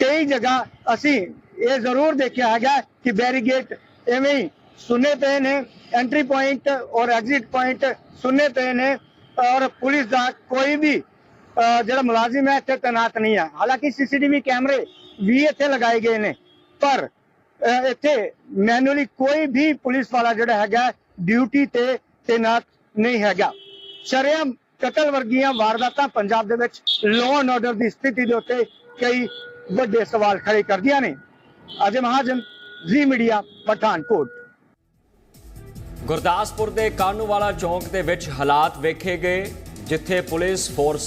ਕਈ ਜਗ੍ਹਾ ਅਸੀਂ ਇਹ ਜ਼ਰੂਰ ਦੇਖਿਆ ਹੈਗਾ ਕਿ ਬੈਰੀਗੇਟ ਐਵੇਂ ਹੀ ਸੁੰਨੇ ਪਏ ਨੇ ਐਂਟਰੀ ਪੁਆਇੰਟ ਔਰ ਐਗਜ਼ਿਟ ਪੁਆਇੰਟ ਸੁਨੇ ਪਏ ਨੇ ਔਰ ਪੁਲਿਸ ਦਾ ਕੋਈ ਵੀ ਜਿਹੜਾ ਮੁਲਾਜ਼ਮ ਹੈ ਇੱਥੇ ਤਾਇਨਾਤ ਨਹੀਂ ਹੈ ਹਾਲਾਂਕਿ ਸੀਸੀਟੀਵੀ ਕੈਮਰੇ ਵੀ ਇੱਥੇ ਲਗਾਏ ਗਏ ਨੇ ਪਰ ਇੱਥੇ ਮੈਨੂਅਲੀ ਕੋਈ ਵੀ ਪੁਲਿਸ ਵਾਲਾ ਜਿਹੜਾ ਹੈਗਾ ਡਿਊਟੀ ਤੇ ਤਾਇਨਾਤ ਨਹੀਂ ਹੈਗਾ ਸ਼ਰੇਆਮ ਕਤਲ ਵਰਗੀਆਂ ਵਾਰਦਾਤਾਂ ਪੰਜਾਬ ਦੇ ਵਿੱਚ ਲਾਅ ਐਂਡ ਆਰਡਰ ਦੀ ਸਥਿਤੀ ਦੇ ਉੱਤੇ ਕਈ ਵੱਡੇ ਸਵਾਲ ਖੜੇ ਕਰਦੀਆਂ ਨੇ ਅਜੇ ਮਹਾਜਨ ਜੀ ਮੀਡੀਆ ਪਠਾਨਕੋਟ ਗੁਰਦਾਸਪੁਰ ਦੇ ਕਾਨੂੰਵਾਲਾ ਚੌਂਕ ਦੇ ਵਿੱਚ ਹਾਲਾਤ ਵੇਖੇ ਗਏ, ਜਿੱਥੇ ਪੁਲਿਸ ਫੋਰਸ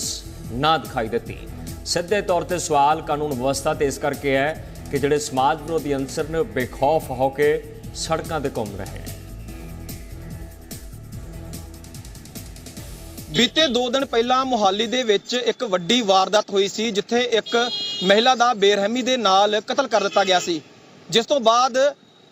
ਨਾ ਦਿਖਾਈ ਦਿੱਤੀ। ਸਿੱਧੇ ਤੌਰ ਤੇ ਸਵਾਲ ਕਾਨੂੰਨ ਵਿਵਸਥਾ ਤੇ ਇਸ ਕਰਕੇ ਹੈ ਕਿ ਜਿਹੜੇ ਸਮਾਜ ਵਿਰੋਧੀ ਅੰਸਰ ਨੇ ਉਹ ਬੇਖੌਫ ਹੋ ਕੇ ਸੜਕਾਂ ਤੇ ਘੁੰਮ ਰਹੇ ਨੇ। ਬੀਤੇ 2 ਦਿਨ ਪਹਿਲਾਂ ਮੁਹਾਲੀ ਦੇ ਵਿੱਚ ਇੱਕ ਵੱਡੀ ਵਾਰਦਾਤ ਹੋਈ ਸੀ, ਜਿੱਥੇ ਇੱਕ ਮਹਿਲਾ ਦਾ ਬੇਰਹਿਮੀ ਦੇ ਨਾਲ ਕਤਲ ਕਰ ਦਿੱਤਾ ਗਿਆ ਸੀ। ਜਿਸ ਤੋਂ ਬਾਅਦ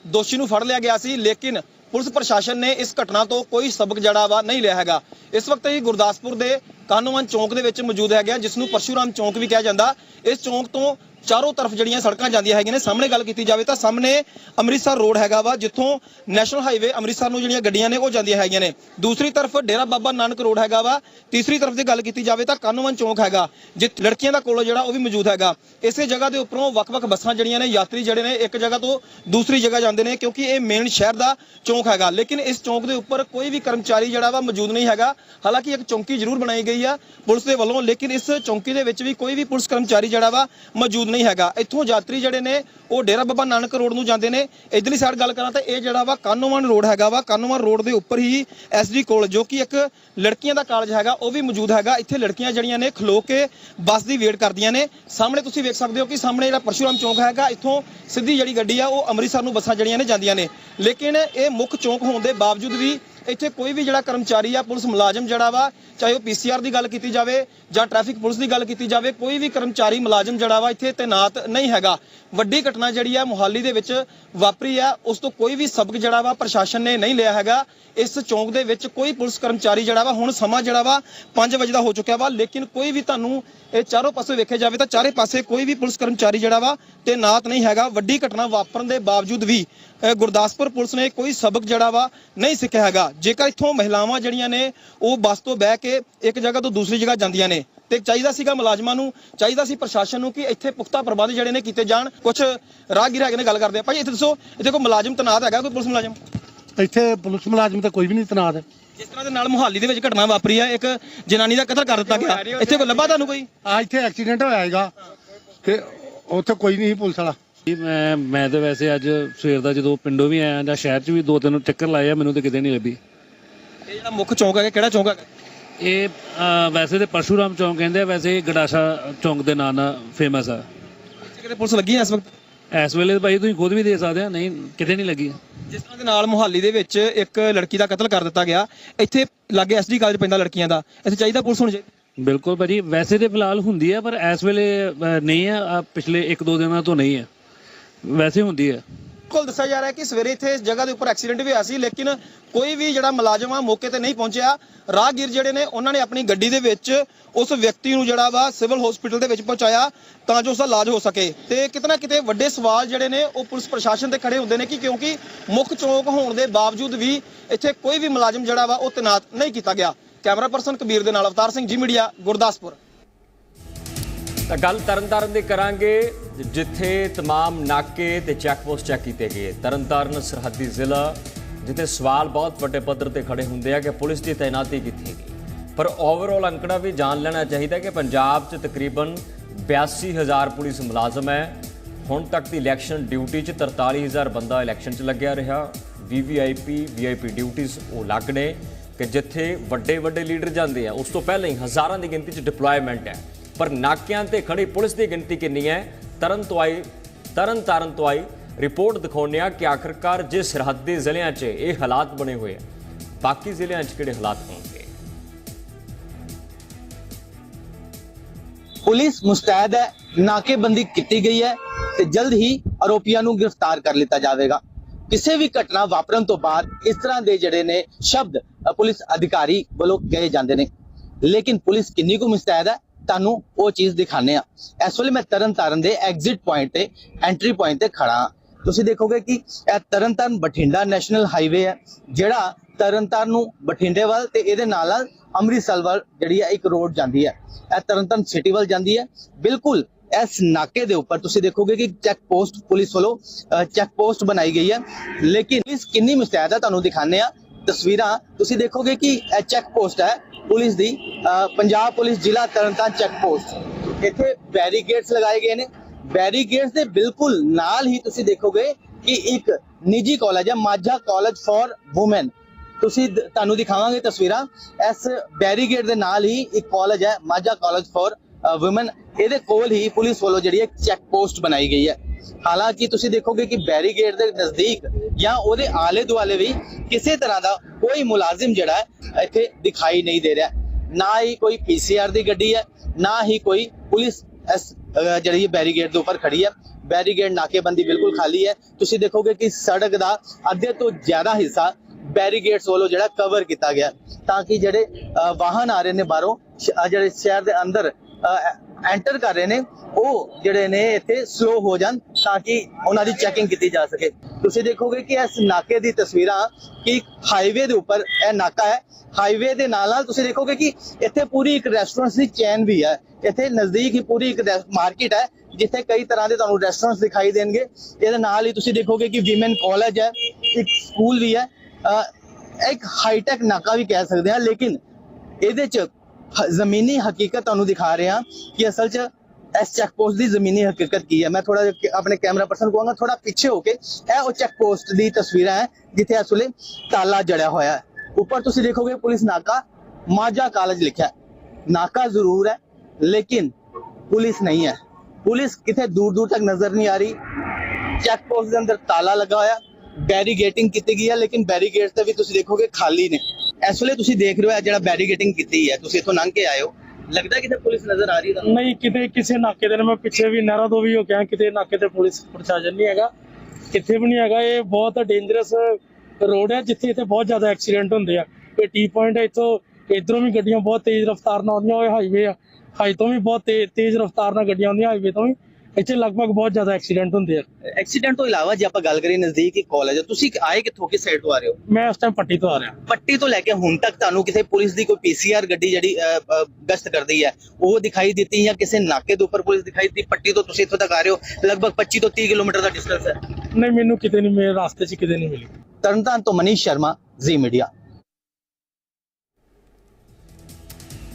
ਦੋਸ਼ੀ ਨੂੰ ਫੜ ਲਿਆ ਗਿਆ ਸੀ, ਲੇਕਿਨ ਪੁਲਿਸ ਪ੍ਰਸ਼ਾਸਨ ਨੇ ਇਸ ਘਟਨਾ ਤੋਂ ਕੋਈ ਸਬਕ ਜੜਾ ਵਾ ਨਹੀਂ ਲਿਆ ਹੈਗਾ। ਇਸ ਵਕਤ ਹੀ ਗੁਰਦਾਸਪੁਰ ਦੇ ਕਾਨੂੰਨ ਚੌਂਕ ਦੇ ਵਿੱਚ ਮੌਜੂਦ ਹੈਗਾ ਜਿਸ ਨੂੰ ਪਰਸ਼ੂਰਾਮ ਚੌਂਕ ਵੀ ਕਿਹਾ ਜਾਂਦਾ। ਇਸ ਚੌਂਕ ਤੋਂ ਚਾਰੋਂ ਤਰਫ ਜਿਹੜੀਆਂ ਸੜਕਾਂ ਜਾਂਦੀਆਂ ਹੈਗੀਆਂ ਨੇ, ਸਾਹਮਣੇ ਗੱਲ ਕੀਤੀ ਜਾਵੇ ਤਾਂ ਸਾਹਮਣੇ ਅੰਮ੍ਰਿਤਸਰ ਰੋਡ ਹੈਗਾ ਵਾ, ਜਿੱਥੋਂ ਨੈਸ਼ਨਲ ਹਾਈਵੇ ਅੰਮ੍ਰਿਤਸਰ ਨੂੰ ਜਿਹੜੀਆਂ ਗੱਡੀਆਂ ਨੇ ਉਹ ਜਾਂਦੀਆਂ ਹੈਗੀਆਂ ਨੇ। ਦੂਸਰੀ ਤਰਫ ਡੇਰਾ ਬਾਬਾ ਨਾਨਕ ਰੋਡ ਹੈਗਾ ਵਾ, ਤੀਸਰੀ ਤਰਫ ਦੀ ਗੱਲ ਕੀਤੀ ਜਾਵੇ ਤਾਂ ਕਾਨੂੰਨ ਚੌਂਕ ਹੈਗਾ, ਜਿੱਥੇ ਲੜਕੀਆਂ ਦਾ ਕੋਲ ਜਿਹੜਾ, ਉਹ ਵੀ ਮੌਜੂਦ ਹੈਗਾ। ਇਸੇ ਜਗ੍ਹਾ ਦੇ ਉੱਪਰੋਂ ਵੱਖ-ਵੱਖ ਬੱਸਾਂ ਜਿਹੜੀਆਂ ਨੇ, ਯਾਤਰੀ ਜਿਹੜੇ ਨੇ, ਇੱਕ ਜਗ੍ਹਾ ਤੋਂ ਦੂਸਰੀ ਜਗ੍ਹਾ ਜਾਂਦੇ ਨੇ, ਕਿਉਂਕਿ ਇਹ ਮੇਨ ਸ਼ਹਿਰ ਦਾ ਚੌਂਕ ਹੈਗਾ। ਲੇਕਿਨ ਇਸ ਚੌਂਕ ਦੇ ਉੱਪਰ ਕੋਈ ਵੀ ਕਰਮਚਾਰੀ ਜਿਹੜਾ ਵਾ ਮੌਜੂਦ ਨਹੀਂ ਹੈਗਾ। ਹਾਲਾਂਕਿ ਇੱਕ ਚੌਂਕੀ ਜ਼ਰੂਰ ਬਣਾਈ ਗਈ ਆ ਪੁਲਿਸ ਦੇ ਵੱਲੋਂ, ਲੇਕਿਨ ਇਸ ਚੌਂਕੀ ਦੇ ਵਿੱਚ ਵੀ ਕੋਈ ਵੀ ਪੁਲਿਸ ਕਰਮਚਾਰੀ ਜਿਹੜਾ ਵਾ ਮੌਜੂਦ ਨਹੀਂ ਹੈਗਾ। ਇੱਥੋਂ ਯਾਤਰੀ ਜਿਹੜੇ ਨੇ, ਉਹ ਡੇਰਾ ਬਾਬਾ ਨਾਨਕ ਰੋਡ ਨੂੰ ਜਾਂਦੇ ਨੇ। ਇਧਰਲੀ ਸਾਈਡ ਗੱਲ ਕਰਾਂ ਤਾਂ ਇਹ ਜਿਹੜਾ ਵਾ ਕਾਨੋਵਾਨ ਰੋਡ ਹੈਗਾ ਵਾ ਕਾਨੋਵਾਨ ਰੋਡ ਦੇ ਉੱਪਰ ਹੀ ਐਸਡੀ ਕੋਲ, ਜੋ ਕਿ ਇੱਕ ਲੜਕੀਆਂ ਦਾ ਕਾਲਜ ਹੈਗਾ, ਉਹ ਵੀ ਮੌਜੂਦ ਹੈਗਾ। ਇੱਥੇ ਲੜਕੀਆਂ ਜਿਹੜੀਆਂ ਨੇ, ਖਲੋ ਕੇ ਬੱਸ ਦੀ ਵੇਟ ਕਰਦੀਆਂ ਨੇ। ਸਾਹਮਣੇ ਤੁਸੀਂ ਵੇਖ ਸਕਦੇ ਹੋ ਕਿ ਸਾਹਮਣੇ ਜਿਹੜਾ ਪਰਸ਼ੂਰਾਮ ਚੌਂਕ ਹੈਗਾ, ਇੱਥੋਂ ਸਿੱਧੀ ਜਿਹੜੀ ਗੱਡੀ ਆ, ਉਹ ਅੰਮ੍ਰਿਤਸਰ ਨੂੰ ਬੱਸਾਂ ਜਿਹੜੀਆਂ ਨੇ ਜਾਂਦੀਆਂ ਨੇ। ਲੇਕਿਨ ਇਹ ਮੁੱਖ ਚੌਂਕ ਹੋਣ ਦੇ ਬਾਵਜੂਦ ਵੀ ਇੱਥੇ ਕੋਈ ਵੀ ਜਿਹੜਾ ਕਰਮਚਾਰੀ ਆ, ਪੁਲਿਸ ਮੁਲਾਜ਼ਮ ਜਿਹੜਾ ਵਾ, ਚਾਹੇ ਉਹ ਪੀਸੀਆਰ ਦੀ ਗੱਲ ਕੀਤੀ ਜਾਵੇ ਜਾਂ ਟ੍ਰੈਫਿਕ ਪੁਲਿਸ ਦੀ ਗੱਲ ਕੀਤੀ ਜਾਵੇ, ਕੋਈ ਵੀ ਕਰਮਚਾਰੀ ਮੁਲਾਜ਼ਮ ਜਿਹੜਾ ਵਾ, ਇੱਥੇ ਤੈਨਾਤ ਨਹੀਂ ਹੈਗਾ। ਵੱਡੀ ਘਟਨਾ ਜਿਹੜੀ ਆ, ਮੁਹਾਲੀ ਦੇ ਵਿੱਚ ਵਾਪਰੀ ਆ। ਉਸ ਤੋਂ ਕੋਈ ਵੀ ਸਬਕ ਜਿਹੜਾ ਵਾ, ਪ੍ਰਸ਼ਾਸਨ ਨੇ ਨਹੀਂ ਲਿਆ ਹੈਗਾ। ਇਸ ਚੌਂਕ ਦੇ ਵਿੱਚ ਕੋਈ ਪੁਲਿਸ ਕਰਮਚਾਰੀ ਜਿਹੜਾ ਵਾ, ਹੁਣ ਸਮਾਂ ਜਿਹੜਾ ਵਾ 5 ਵਜੇ ਦਾ ਹੋ ਚੁੱਕਿਆ ਵਾ। ਲੇਕਿਨ ਕੋਈ ਵੀ ਤੁਹਾਨੂੰ ਇਹ ਚਾਰੋਂ ਪਾਸੇ ਵੇਖਿਆ ਜਾਵੇ ਤਾਂ ਚਾਰੇ ਪਾਸੇ ਕੋਈ ਵੀ ਪੁਲਿਸ ਕਰਮਚਾਰੀ ਜਿਹੜਾ ਵਾ, ਤੈਨਾਤ ਨਹੀਂ ਹੈਗਾ। ਵੱਡੀ ਘਟਨਾ ਵਾਪਰਨ ਦੇ ਬਾਵਜੂਦ ਵੀ ਗੁਰਦਾਸਪੁਰ ਪੁਲਿਸ ਨੇ ਕੋਈ ਸਬਕ ਜਿਹੜਾ ਵਾ, ਨਹੀਂ ਸਿੱਖਿਆ ਹੈਗਾ। ਜੇਕਰ ਇੱਥੋਂ ਮਹਿਲਾਵਾਂ ਜਿਹੜੀਆਂ ਨੇ ਉਹ ਬੱਸ ਤੋਂ ਬਹਿ ਕੇ ਇੱਕ ਜਗ੍ਹਾ ਤੋਂ ਦੂਸਰੀ ਜਗ੍ਹਾ ਜਾਂਦੀਆਂ ਨੇ ਤੇ ਚਾਹੀਦਾ ਸੀਗਾ ਮੁਲਾਜ਼ਮਾਂ ਨੂੰ ਚਾਹੀਦਾ ਸੀ ਪ੍ਰਸ਼ਾਸਨ ਨੂੰ ਕਿ ਇੱਥੇ ਪੁਖਤਾ ਪ੍ਰਬੰਧ ਜਿਹੜੇ ਨੇ ਕੀਤੇ ਜਾਣ। ਕੁਝ ਰਾਹਗੀਰ ਹੈਗੇ ਨੇ ਗੱਲ ਕਰਦੇ ਆ। ਭਾਈ ਇੱਥੇ ਦੱਸੋ ਇੱਥੇ ਕੋਈ ਮੁਲਾਜ਼ਮ ਤੈਨਾਤ ਹੈਗਾ ਕੋਈ ਪੁਲਿਸ ਮੁਲਾਜ਼ਮ? ਇੱਥੇ ਪੁਲਿਸ ਮੁਲਾਜ਼ਮ ਤਾਂ ਕੋਈ ਵੀ ਨਹੀਂ ਤਨਾਤ। ਜਿਸ ਤਰ੍ਹਾਂ ਦੇ ਨਾਲ ਮੁਹਾਲੀ ਦੇ ਵਿੱਚ ਘਟਨਾ ਵਾਪਰੀ ਆ ਇੱਕ ਜਨਾਨੀ ਦਾ ਕਤਲ ਕਰ ਦਿੱਤਾ ਗਿਆ। ਇੱਥੇ ਕੋਈ ਲੱਭਾ ਤੁਹਾਨੂੰ ਕੋਈ? ਆ ਇੱਥੇ ਐਕਸੀਡੈਂਟ ਹੋਇਆ ਹੈਗਾ ਤੇ ਉੱਥੇ ਕੋਈ ਨਹੀਂ ਸੀ ਪੁਲਿਸ ਵਾਲਾ। ਜੀ ਮੈਂ ਮੈਂ ਤਾਂ ਵੈਸੇ ਅੱਜ ਸਵੇਰ ਦਾ ਜਦੋਂ ਪਿੰਡੋਂ ਵੀ ਆਇਆ ਜਾਂ ਸ਼ਹਿਰ 'ਚ ਵੀ ਦੋ ਤਿੰਨ ਚੱਕਰ ਲਾਏ ਆ ਮੈਨੂੰ ਤਾਂ ਕਿਤੇ ਨਹੀਂ ਲੱਭੀ। ਇਹ ਜਿਹੜਾ ਮੁੱਖ ਚੌਂਕ ਹੈਗਾ ਕਿਹੜਾ ਚੌਂਕ ਹੈਗਾ? ਇਹ ਅਹ, ਵੈਸੇ ਤੇ ਪਰਸ਼ੂਰਾਮ ਚੌਂਕ ਕਹਿੰਦੇ ਆ ਵੈਸੇ ਇਹ ਗੜਾਸ਼ਾ ਚੌਂਕ ਦੇ ਨਾਂ ਨਾਲ ਫੇਮਸ ਆ। ਇੱਥੇ ਕਿਤੇ ਪੁਲਿਸ ਲੱਗੀ ਹੈ ਇਸ ਵਕਤ? ਇਸ ਵੇਲੇ ਤਾਂ ਭਾਈ ਤੁਸੀਂ ਖੁਦ ਵੀ ਦੇ ਸਕਦੇ ਆ ਨਹੀਂ ਕਿਤੇ ਨਹੀਂ ਲੱਗੀ। ਜਿਸ ਤਰ੍ਹਾਂ ਦੇ ਨਾਲ ਮੁਹਾਲੀ ਦੇ ਵਿੱਚ ਇੱਕ ਲੜਕੀ ਦਾ ਕਤਲ ਕਰ ਦਿੱਤਾ ਗਿਆ ਇੱਥੇ ਲਾਗੇ ਐਸਡੀ ਕਾਲਜ ਪੈਂਦਾ ਲੜਕੀਆਂ ਦਾ ਇੱਥੇ ਚਾਹੀਦਾ ਪੁਲਿਸ ਹੋਣੀ ਚਾਹੀਦੀ। ਬਿਲਕੁਲ ਭਾਜੀ ਵੈਸੇ ਤੇ ਫਿਲਹਾਲ ਹੁੰਦੀ ਆ ਪਰ ਇਸ ਵੇਲੇ ਅਹ, ਨਹੀਂ ਆ ਆਹ ਪਿਛਲੇ 1-2 ਦਿਨਾਂ ਤੋਂ ਨਹੀਂ ਆ। ਵੈਸੇ ਹੁੰਦੀ ਆ ਬਿਲਕੁਲ ਦੱਸਿਆ ਜਾ ਰਿਹਾ ਕਿ ਸਵੇਰੇ ਇੱਥੇ ਇਸ ਜਗ੍ਹਾ ਦੇ ਉੱਪਰ ਐਕਸੀਡੈਂਟ ਵੀ ਹੋਇਆ ਸੀ, ਲੇਕਿਨ ਕੋਈ ਵੀ ਜਿਹੜਾ ਮੁਲਾਜ਼ਮ ਆ ਮੌਕੇ ਤੇ ਨਹੀਂ ਪਹੁੰਚਿਆ। ਰਾਹਗੀਰ ਜਿਹੜੇ ਨੇ, ਉਹਨਾਂ ਨੇ ਆਪਣੀ ਗੱਡੀ ਦੇ ਵਿੱਚ ਉਸ ਵਿਅਕਤੀ ਨੂੰ ਜਿਹੜਾ ਵਾ ਸਿਵਲ ਹਸਪੀਟਲ ਦੇ ਵਿੱਚ ਪਹੁੰਚਾਇਆ ਤਾਂ ਜੋ ਉਸ ਦਾ ਇਲਾਜ ਹੋ ਸਕੇ। ਤੇ ਕਿਤੇ ਨਾ ਕਿਤੇ ਵੱਡੇ ਸਵਾਲ ਜਿਹੜੇ ਨੇ, ਉਹ ਪੁਲਿਸ ਪ੍ਰਸ਼ਾਸਨ ਤੇ ਖੜੇ ਹੁੰਦੇ ਨੇ ਕਿ ਕਿਉਂਕਿ ਮੁੱਖ ਚੌਂਕ ਹੋਣ ਦੇ ਬਾਵਜੂਦ ਵੀ ਇੱਥੇ ਕੋਈ ਵੀ ਮੁਲਾਜ਼ਮ ਜਿਹੜਾ ਵਾ ਉਹ ਤੈਨਾਤ ਨਹੀਂ ਕੀਤਾ ਗਿਆ। ਕੈਮਰਾ ਪਰਸਨ ਕਬੀਰ ਦੇ ਨਾਲ ਅਵਤਾਰ ਸਿੰਘ ਜੀ ਮੀਡੀਆ, ਗੁਰਦਾਸਪੁਰ। ਤਾਂ ਗੱਲ ਤਰਨਤਾਰਨ ਦੀ ਕਰਾਂਗੇ ਜਿੱਥੇ तमाम ਨਾਕੇ ਤੇ ਚੈੱਕ ਪੋਸਟ ਚੈੱਕ ਕੀਤੇ ਗਏ ਤਰਨਤਾਰਨ ਸਰਹੱਦੀ ਜ਼ਿਲ੍ਹਾ ਜਿੱਥੇ ਸਵਾਲ ਬਹੁਤ ਵੱਡੇ ਪੱਧਰ ਤੇ ਖੜੇ ਹੁੰਦੇ ਆ ਕਿ ਪੁਲਿਸ ਦੀ ਤਾਇਨਾਤੀ ਕਿੱਥੇ ਗਈ ਪਰ ਓਵਰਆਲ ਅੰਕੜਾ ਵੀ ਜਾਣ ਲੈਣਾ ਚਾਹੀਦਾ ਕਿ ਪੰਜਾਬ 'ਚ ਤਕਰੀਬਨ 82000 ਪੁਲਿਸ ਮੁਲਾਜ਼ਮ ਹੈ ਹੁਣ ਤੱਕ ਦੀ ਇਲੈਕਸ਼ਨ ਡਿਊਟੀ 'ਚ 43000 ਬੰਦਾ ਇਲੈਕਸ਼ਨ 'ਚ ਲੱਗਿਆ ਰਿਹਾ ਵੀਵੀਆਈਪੀ ਵੀਆਈਪੀ ਡਿਊਟੀਆਂ ਉਹ ਲੱਗ ਨੇ ਕਿ ਜਿੱਥੇ ਵੱਡੇ ਵੱਡੇ ਲੀਡਰ ਜਾਂਦੇ ਆ ਉਸ ਤੋਂ ਪਹਿਲਾਂ ਹੀ ਹਜ਼ਾਰਾਂ ਦੀ ਗਿਣਤੀ 'ਚ ਡਿਪਲੋਇਮੈਂਟ ਹੈ ਪਰ ਨਾਕਿਆਂ ਤੇ ਖੜੀ ਪੁਲਿਸ ਦੀ ਗਿਣਤੀ ਕਿੰਨੀ ਹੈ? ਤਰਨ ਤੋਂ ਆਈ ਤਰਨ ਤਾਰਨ ਤੋਂ ਆਈ ਰਿਪੋਰਟ ਦਿਖਾਉਂਦੇ ਆ ਕਿ ਆਖਰਕਾਰ ਜੇ ਸਰਹੱਦੀ ਜ਼ਿਲ੍ਹਿਆਂ 'ਚ ਇਹ ਹਾਲਾਤ ਬਣੇ ਹੋਏ ਆ, ਬਾਕੀ ਜ਼ਿਲ੍ਹਿਆਂ 'ਚ ਕਿਹੜੇ ਹਾਲਾਤ ਹੋਣਗੇ? ਪੁਲਿਸ ਮੁਸਤੈਦ ਹੈ, ਨਾਕੇਬੰਦੀ ਕੀਤੀ ਗਈ ਹੈ ਤੇ ਜਲਦ ਹੀ ਆਰੋਪੀਆਂ ਨੂੰ ਗ੍ਰਿਫਤਾਰ ਕਰ ਲਿੱਤਾ ਜਾਵੇਗਾ। ਕਿਸੇ ਵੀ ਘਟਨਾ ਵਾਪਰਨ ਤੋਂ ਬਾਅਦ ਇਸ ਤਰ੍ਹਾਂ ਦੇ ਜਿਹੜੇ ਨੇ ਸ਼ਬਦ ਪੁਲਿਸ ਅਧਿਕਾਰੀ ਵੱਲੋਂ ਕਹੇ ਜਾਂਦੇ ਨੇ। ਲੇਕਿਨ ਪੁਲਿਸ ਕਿੰਨੀ ਕੁ ਮੁਸਤੈਦ ਹੈ ਤੁਹਾਨੂੰ ਉਹ ਚੀਜ਼ ਦਿਖਾਣੇ ਆ ਇਸ ਵੇਲੇ ਮੈਂ ਤਰਨਤਾਰਨ ਦੇ ਐਗਜ਼ਿਟ ਪੁਆਇੰਟ ਤੇ ਐਂਟਰੀ ਪੁਆਇੰਟ ਤੇ ਖੜਾ ਤੁਸੀਂ ਦੇਖੋਗੇ ਕਿ ਇਹ ਤਰਨਤਾਰਨ ਬਠਿੰਡਾ ਨੈਸ਼ਨਲ ਹਾਈਵੇ ਹੈ, ਜਿਹੜਾ ਤਰਨਤਾਰਨ ਨੂੰ ਬਠਿੰਡੇ ਵੱਲ ਤੇ ਇਹਦੇ ਨਾਲ ਨਾਲ ਅੰਮ੍ਰਿਤਸਰ ਵੱਲ ਜਿਹੜੀ ਹੈ ਇੱਕ ਰੋਡ ਜਾਂਦੀ ਹੈ। ਇਹ ਤਰਨਤਾਰਨ ਸਿਟੀ ਵੱਲ ਜਾਂਦੀ ਹੈ। ਬਿਲਕੁਲ ਇਸ ਨਾਕੇ ਦੇ ਉੱਪਰ ਤੁਸੀਂ ਦੇਖੋਗੇ ਕਿ ਚੈੱਕ ਪੋਸਟ ਪੁਲਿਸ ਵੱਲੋਂ ਚੈੱਕ ਪੋਸਟ ਬਣਾਈ ਗਈ ਹੈ। ਲੇਕਿਨ ਪੁਲਿਸ ਕਿੰਨੀ ਮੁਸਤੈਦ ਹੈ ਤੁਹਾਨੂੰ ਦਿਖਾਣੇ ਆ ਤਸਵੀਰਾਂ, ਤੁਸੀਂ ਦੇਖੋਗੇ ਕਿ ਇਹ ਚੈੱਕ ਪੋਸਟ ਹੈ। ਪੁਲਿਸ ਦੀ ਪੰਜਾਬ ਪੁਲਿਸ ਜ਼ਿਲ੍ਹਾ ਤਰਨਤਾਰਨ ਚੈੱਕ ਪੋਸਟ ਇੱਥੇ ਬੈਰੀਕੇਡਸ ਲਗਾਏ ਗਏ ਨੇ। ਬੈਰੀਕੇਡਸ ਦੇ ਬਿਲਕੁਲ ਨਾਲ ਹੀ ਤੁਸੀਂ ਦੇਖੋਗੇ ਕਿ ਇੱਕ ਨਿੱਜੀ ਕਾਲਜ ਹੈ, ਮਾਝਾ ਕਾਲਜ ਫਾਰ ਔਮਨ ਤੁਸੀਂ ਤੁਹਾਨੂੰ ਦਿਖਾਵਾਂਗੇ ਤਸਵੀਰਾਂ। ਇਸ ਬੈਰੀਗੇਡ ਦੇ ਨਾਲ ਹੀ ਇੱਕ ਕਾਲਜ ਹੈ, ਮਾਝਾ ਕਾਲਜ ਫਾਰ ਔਮਨ ਇਹਦੇ ਕੋਲ ਹੀ ਪੁਲਿਸ ਵੱਲੋਂ ਜਿਹੜੀ ਇੱਕ ਚੈੱਕ ਪੋਸਟ ਬਣਾਈ ਗਈ ਹੈ। ਹਾਲਾਂਕਿ ਤੁਸੀਂ ਦੇਖੋਗੇ ਕਿ ਬੈਰੀਗੇਡ ਦੇ ਨਜ਼ਦੀਕ ਜਾਂ ਉਹਦੇ ਆਲੇ ਦੁਆਲੇ ਵੀ ਕਿਸੇ ਤਰ੍ਹਾਂ ਦਾ ਕੋਈ ਮੁਲਾਜ਼ਮ ਜਿਹੜਾ ਹੈ, ਇੱਥੇ ਦਿਖਾਈ ਨਹੀਂ ਦੇ ਰਿਹਾ। ਨਾ ਹੀ ਕੋਈ ਪੀਸੀਆਰ ਦੀ ਗੱਡੀ ਹੈ, ਨਾ ਹੀ ਕੋਈ ਪੁਲਿਸ ਇਸ ਜਿਹੜੀ ਬੈਰੀਗੇਡ ਦੇ ਉੱਪਰ ਖੜੀ ਹੈ। ਬੈਰੀਗੇਡ ਨਾਕੇਬੰਦੀ ਬਿਲਕੁਲ ਖਾਲੀ ਹੈ। ਤੁਸੀਂ ਦੇਖੋਗੇ ਕਿ ਸੜਕ ਦਾ ਅੱਧੇ ਤੋਂ ਜ਼ਿਆਦਾ ਹਿੱਸਾ ਬੈਰੀਗੇਡਸ ਵੱਲੋਂ ਜਿਹੜਾ ਕਵਰ ਕੀਤਾ ਗਿਆ ਤਾਂ ਕਿ ਜਿਹੜੇ ਵਾਹਨ ਆ ਰਹੇ ਨੇ ਬਾਹਰੋਂ ਜਿਹੜੇ ਸ਼ਹਿਰ ਦੇ ਅੰਦਰ ਐਂਟਰ ਕਰ ਰਹੇ ਨੇ, ਉਹ ਜਿਹੜੇ ਨੇ ਇੱਥੇ ਸਲੋ ਹੋ ਜਾਣ। ਤਾਂ ਕਿ ਉਹਨਾਂ ਦੀ ਚੈਕਿੰਗ ਕੀਤੀ ਜਾ ਸਕੇ। ਤੁਸੀਂ ਦੇਖੋਗੇ ਕਿ ਇਸ ਨਾਕੇ ਦੀ ਤਸਵੀਰਾਂ ਕਿ ਹਾਈਵੇ ਦੇ ਉੱਪਰ ਇਹ ਨਾਕਾ ਹੈ। ਹਾਈਵੇ ਦੇ ਨਾਲ ਨਾਲ ਤੁਸੀਂ ਦੇਖੋਗੇ ਕਿ ਇੱਥੇ ਪੂਰੀ ਇੱਕ ਰੈਸਟੋਰੈਂਟਸ ਦੀ ਚੇਨ ਵੀ ਹੈ। ਇੱਥੇ ਨਜ਼ਦੀਕ ਹੀ ਪੂਰੀ ਇੱਕ ਮਾਰਕੀਟ ਹੈ, ਜਿੱਥੇ ਕਈ ਤਰ੍ਹਾਂ ਦੇ ਤੁਹਾਨੂੰ ਰੈਸਟੋਰੈਂਟਸ ਦਿਖਾਈ ਦੇਣਗੇ। ਇਹਦੇ ਨਾਲ ਹੀ ਤੁਸੀਂ ਦੇਖੋਗੇ ਕਿ ਵਿਮਨ ਕਾਲਜ ਹੈ, ਇੱਕ ਸਕੂਲ ਵੀ ਹੈ। ਅਹ ਇੱਕ ਹਾਈਟੈਕ ਨਾਕਾ ਵੀ ਕਹਿ ਸਕਦੇ ਹਾਂ, ਲੇਕਿਨ ਇਹਦੇ ਚ ਜ਼ਮੀਨੀ ਹਕੀਕਤ ਤੁਹਾਨੂੰ ਦਿਖਾ ਰਹੇ ਹਾਂ ਕਿ ਅਸਲ ਚ ਇਸ ਚੈੱਕ ਪੋਸਟ ਦੀ ਜ਼ਮੀਨੀ ਹਕੀਕਤ ਕੀ ਹੈ ਮੈਂ ਥੋੜਾ ਆਪਣੇ ਕੈਮਰਾ ਪਰਸਨ ਕਹਾਂਗਾ ਥੋੜਾ ਪਿੱਛੇ ਹੋ ਕੇ ਇਹ ਉਹ ਚੈੱਕ ਪੋਸਟ ਦੀ ਤਸਵੀਰਾਂ ਹੈ ਜਿੱਥੇ ਇਸ ਵੇਲੇ ਤਾਲਾ ਜੜਿਆ ਹੋਇਆ ਹੈ ਉੱਪਰ ਤੁਸੀਂ ਦੇਖੋਗੇ ਪੁਲਿਸ ਨਾਕਾ ਮਾਝਾ ਕਾਲਜ ਲਿਖਿਆ ਹੈ ਨਾਕਾ ਜ਼ਰੂਰ ਹੈ ਲੇਕਿਨ ਪੁਲਿਸ ਨਹੀਂ ਹੈ ਪੁਲਿਸ ਕਿਤੇ ਦੂਰ ਦੂਰ ਤੱਕ ਨਜ਼ਰ ਨਹੀਂ ਆ ਰਹੀ ਚੈੱਕ ਪੋਸਟ ਦੇ ਅੰਦਰ ਤਾਲਾ ਲੱਗਾ ਹੋਇਆ ਬੈਰੀਗੇਟਿੰਗ ਕੀਤੀ ਗਈ ਹੈ ਲੇਕਿਨ ਬੈਰੀਗੇਟਸ ਤੇ ਵੀ ਤੁਸੀਂ ਦੇਖੋਗੇ ਖਾਲੀ ਨੇ ਇਸ ਵੇਲੇ ਤੁਸੀਂ ਦੇਖ ਰਹੇ ਹੋ ਇਹ ਜਿਹੜਾ ਬੈਰੀਗੇਟਿੰਗ ਕੀਤੀ ਹੈ ਤੁਸੀਂ ਇੱਥੋਂ ਲੰਘ ਕੇ ਆਏ ਹੋ ਲੱਗਦਾ ਕਿਤੇ ਪੁਲਿਸ ਨਜ਼ਰ ਆ ਰਹੀ ਹੈ ਤੁਹਾਨੂੰ? ਨਹੀਂ, ਕਿਤੇ ਕਿਸੇ ਨਾਕੇ ਤੇ ਨਾ। ਮੈਂ ਪਿੱਛੇ ਵੀ ਨਹਿਰਾਂ ਤੋਂ ਵੀ ਹੋ ਗਿਆ ਕਿਤੇ ਨਾਕੇ ਤੇ ਪੁਲਿਸ ਪ੍ਰਸ਼ਾਸਨ ਨਹੀਂ ਹੈਗਾ। ਕਿੱਥੇ ਵੀ ਨਹੀਂ ਹੈਗਾ। ਇਹ ਬਹੁਤ ਡੇਂਜਰਸ ਰੋਡ ਹੈ, ਜਿੱਥੇ ਇੱਥੇ ਬਹੁਤ ਜ਼ਿਆਦਾ ਐਕਸੀਡੈਂਟ ਹੁੰਦੇ ਆ। ਇਹ ਟੀ ਪੁਆਇੰਟ ਹੈ, ਇੱਥੋਂ ਇਧਰੋਂ ਵੀ ਗੱਡੀਆਂ ਬਹੁਤ ਤੇਜ਼ ਰਫ਼ਤਾਰ ਨਾਲ ਆਉਂਦੀਆਂ ਹੋਏ ਹਾਈਵੇ ਆ। ਹਾਈ ਤੋਂ ਵੀ ਬਹੁਤ ਤੇਜ਼ ਰਫ਼ਤਾਰ ਨਾਲ ਗੱਡੀਆਂ ਆਉਂਦੀਆਂ ਹਾਈਵੇ ਤੋਂ ਵੀ। ਇੱਥੇ ਲਗਭਗ ਬਹੁਤ ਜ਼ਿਆਦਾ ਐਕਸੀਡੈਂਟ ਹੁੰਦੇ ਆ। ਐਕਸੀਡੈਂਟ ਤੋਂ ਇਲਾਵਾ ਜੇ ਆਪਾਂ ਗੱਲ ਕਰੀਏ ਨਜ਼ਦੀਕ ਹੀ ਕਾਲਜ ਹੈ ਤੁਸੀਂ ਆਏ ਕਿੱਥੋਂ ਕਿਸ ਸਾਈਡ ਤੋਂ ਆ ਰਹੇ ਹੋ? ਮੈਂ ਇਸ ਟਾਈਮ ਪੱਟੀ ਤੋਂ ਆ ਰਿਹਾ। ਪੱਟੀ ਤੋਂ ਲੈ ਕੇ ਹੁਣ ਤੱਕ ਤੁਹਾਨੂੰ ਕਿਸੇ ਪੁਲਿਸ ਦੀ ਕੋਈ ਪੀਸੀਆਰ ਗੱਡੀ ਜਿਹੜੀ ਅਹ, ਅਹ, ਗਸ਼ਤ ਕਰਦੀ ਹੈ ਉਹ ਦਿਖਾਈ ਦਿੱਤੀ ਜਾਂ ਕਿਸੇ ਨਾਕੇ ਦੇ ਉੱਪਰ ਪੁਲਿਸ ਦਿਖਾਈ ਦਿੱਤੀ? ਪੱਟੀ ਤੋਂ ਤੁਸੀਂ ਇੱਥੋਂ ਤੱਕ ਆ ਰਹੇ ਹੋ ਲਗਭਗ 25 ਤੋਂ 30 ਕਿਲੋਮੀਟਰ ਦਾ ਡਿਸਟੈਂਸ ਹੈ। ਨਹੀਂ ਮੈਨੂੰ ਕਿਤੇ ਨਹੀਂ ਮੇਰੇ ਰਾਸਤੇ 'ਚ ਕਿਤੇ ਨਹੀਂ ਮਿਲੀ। ਤਰਨਤਾਰਨ ਤੋਂ ਮਨੀਸ਼ ਸ਼ਰਮਾ ਜ਼ੀ ਮੀਡੀਆ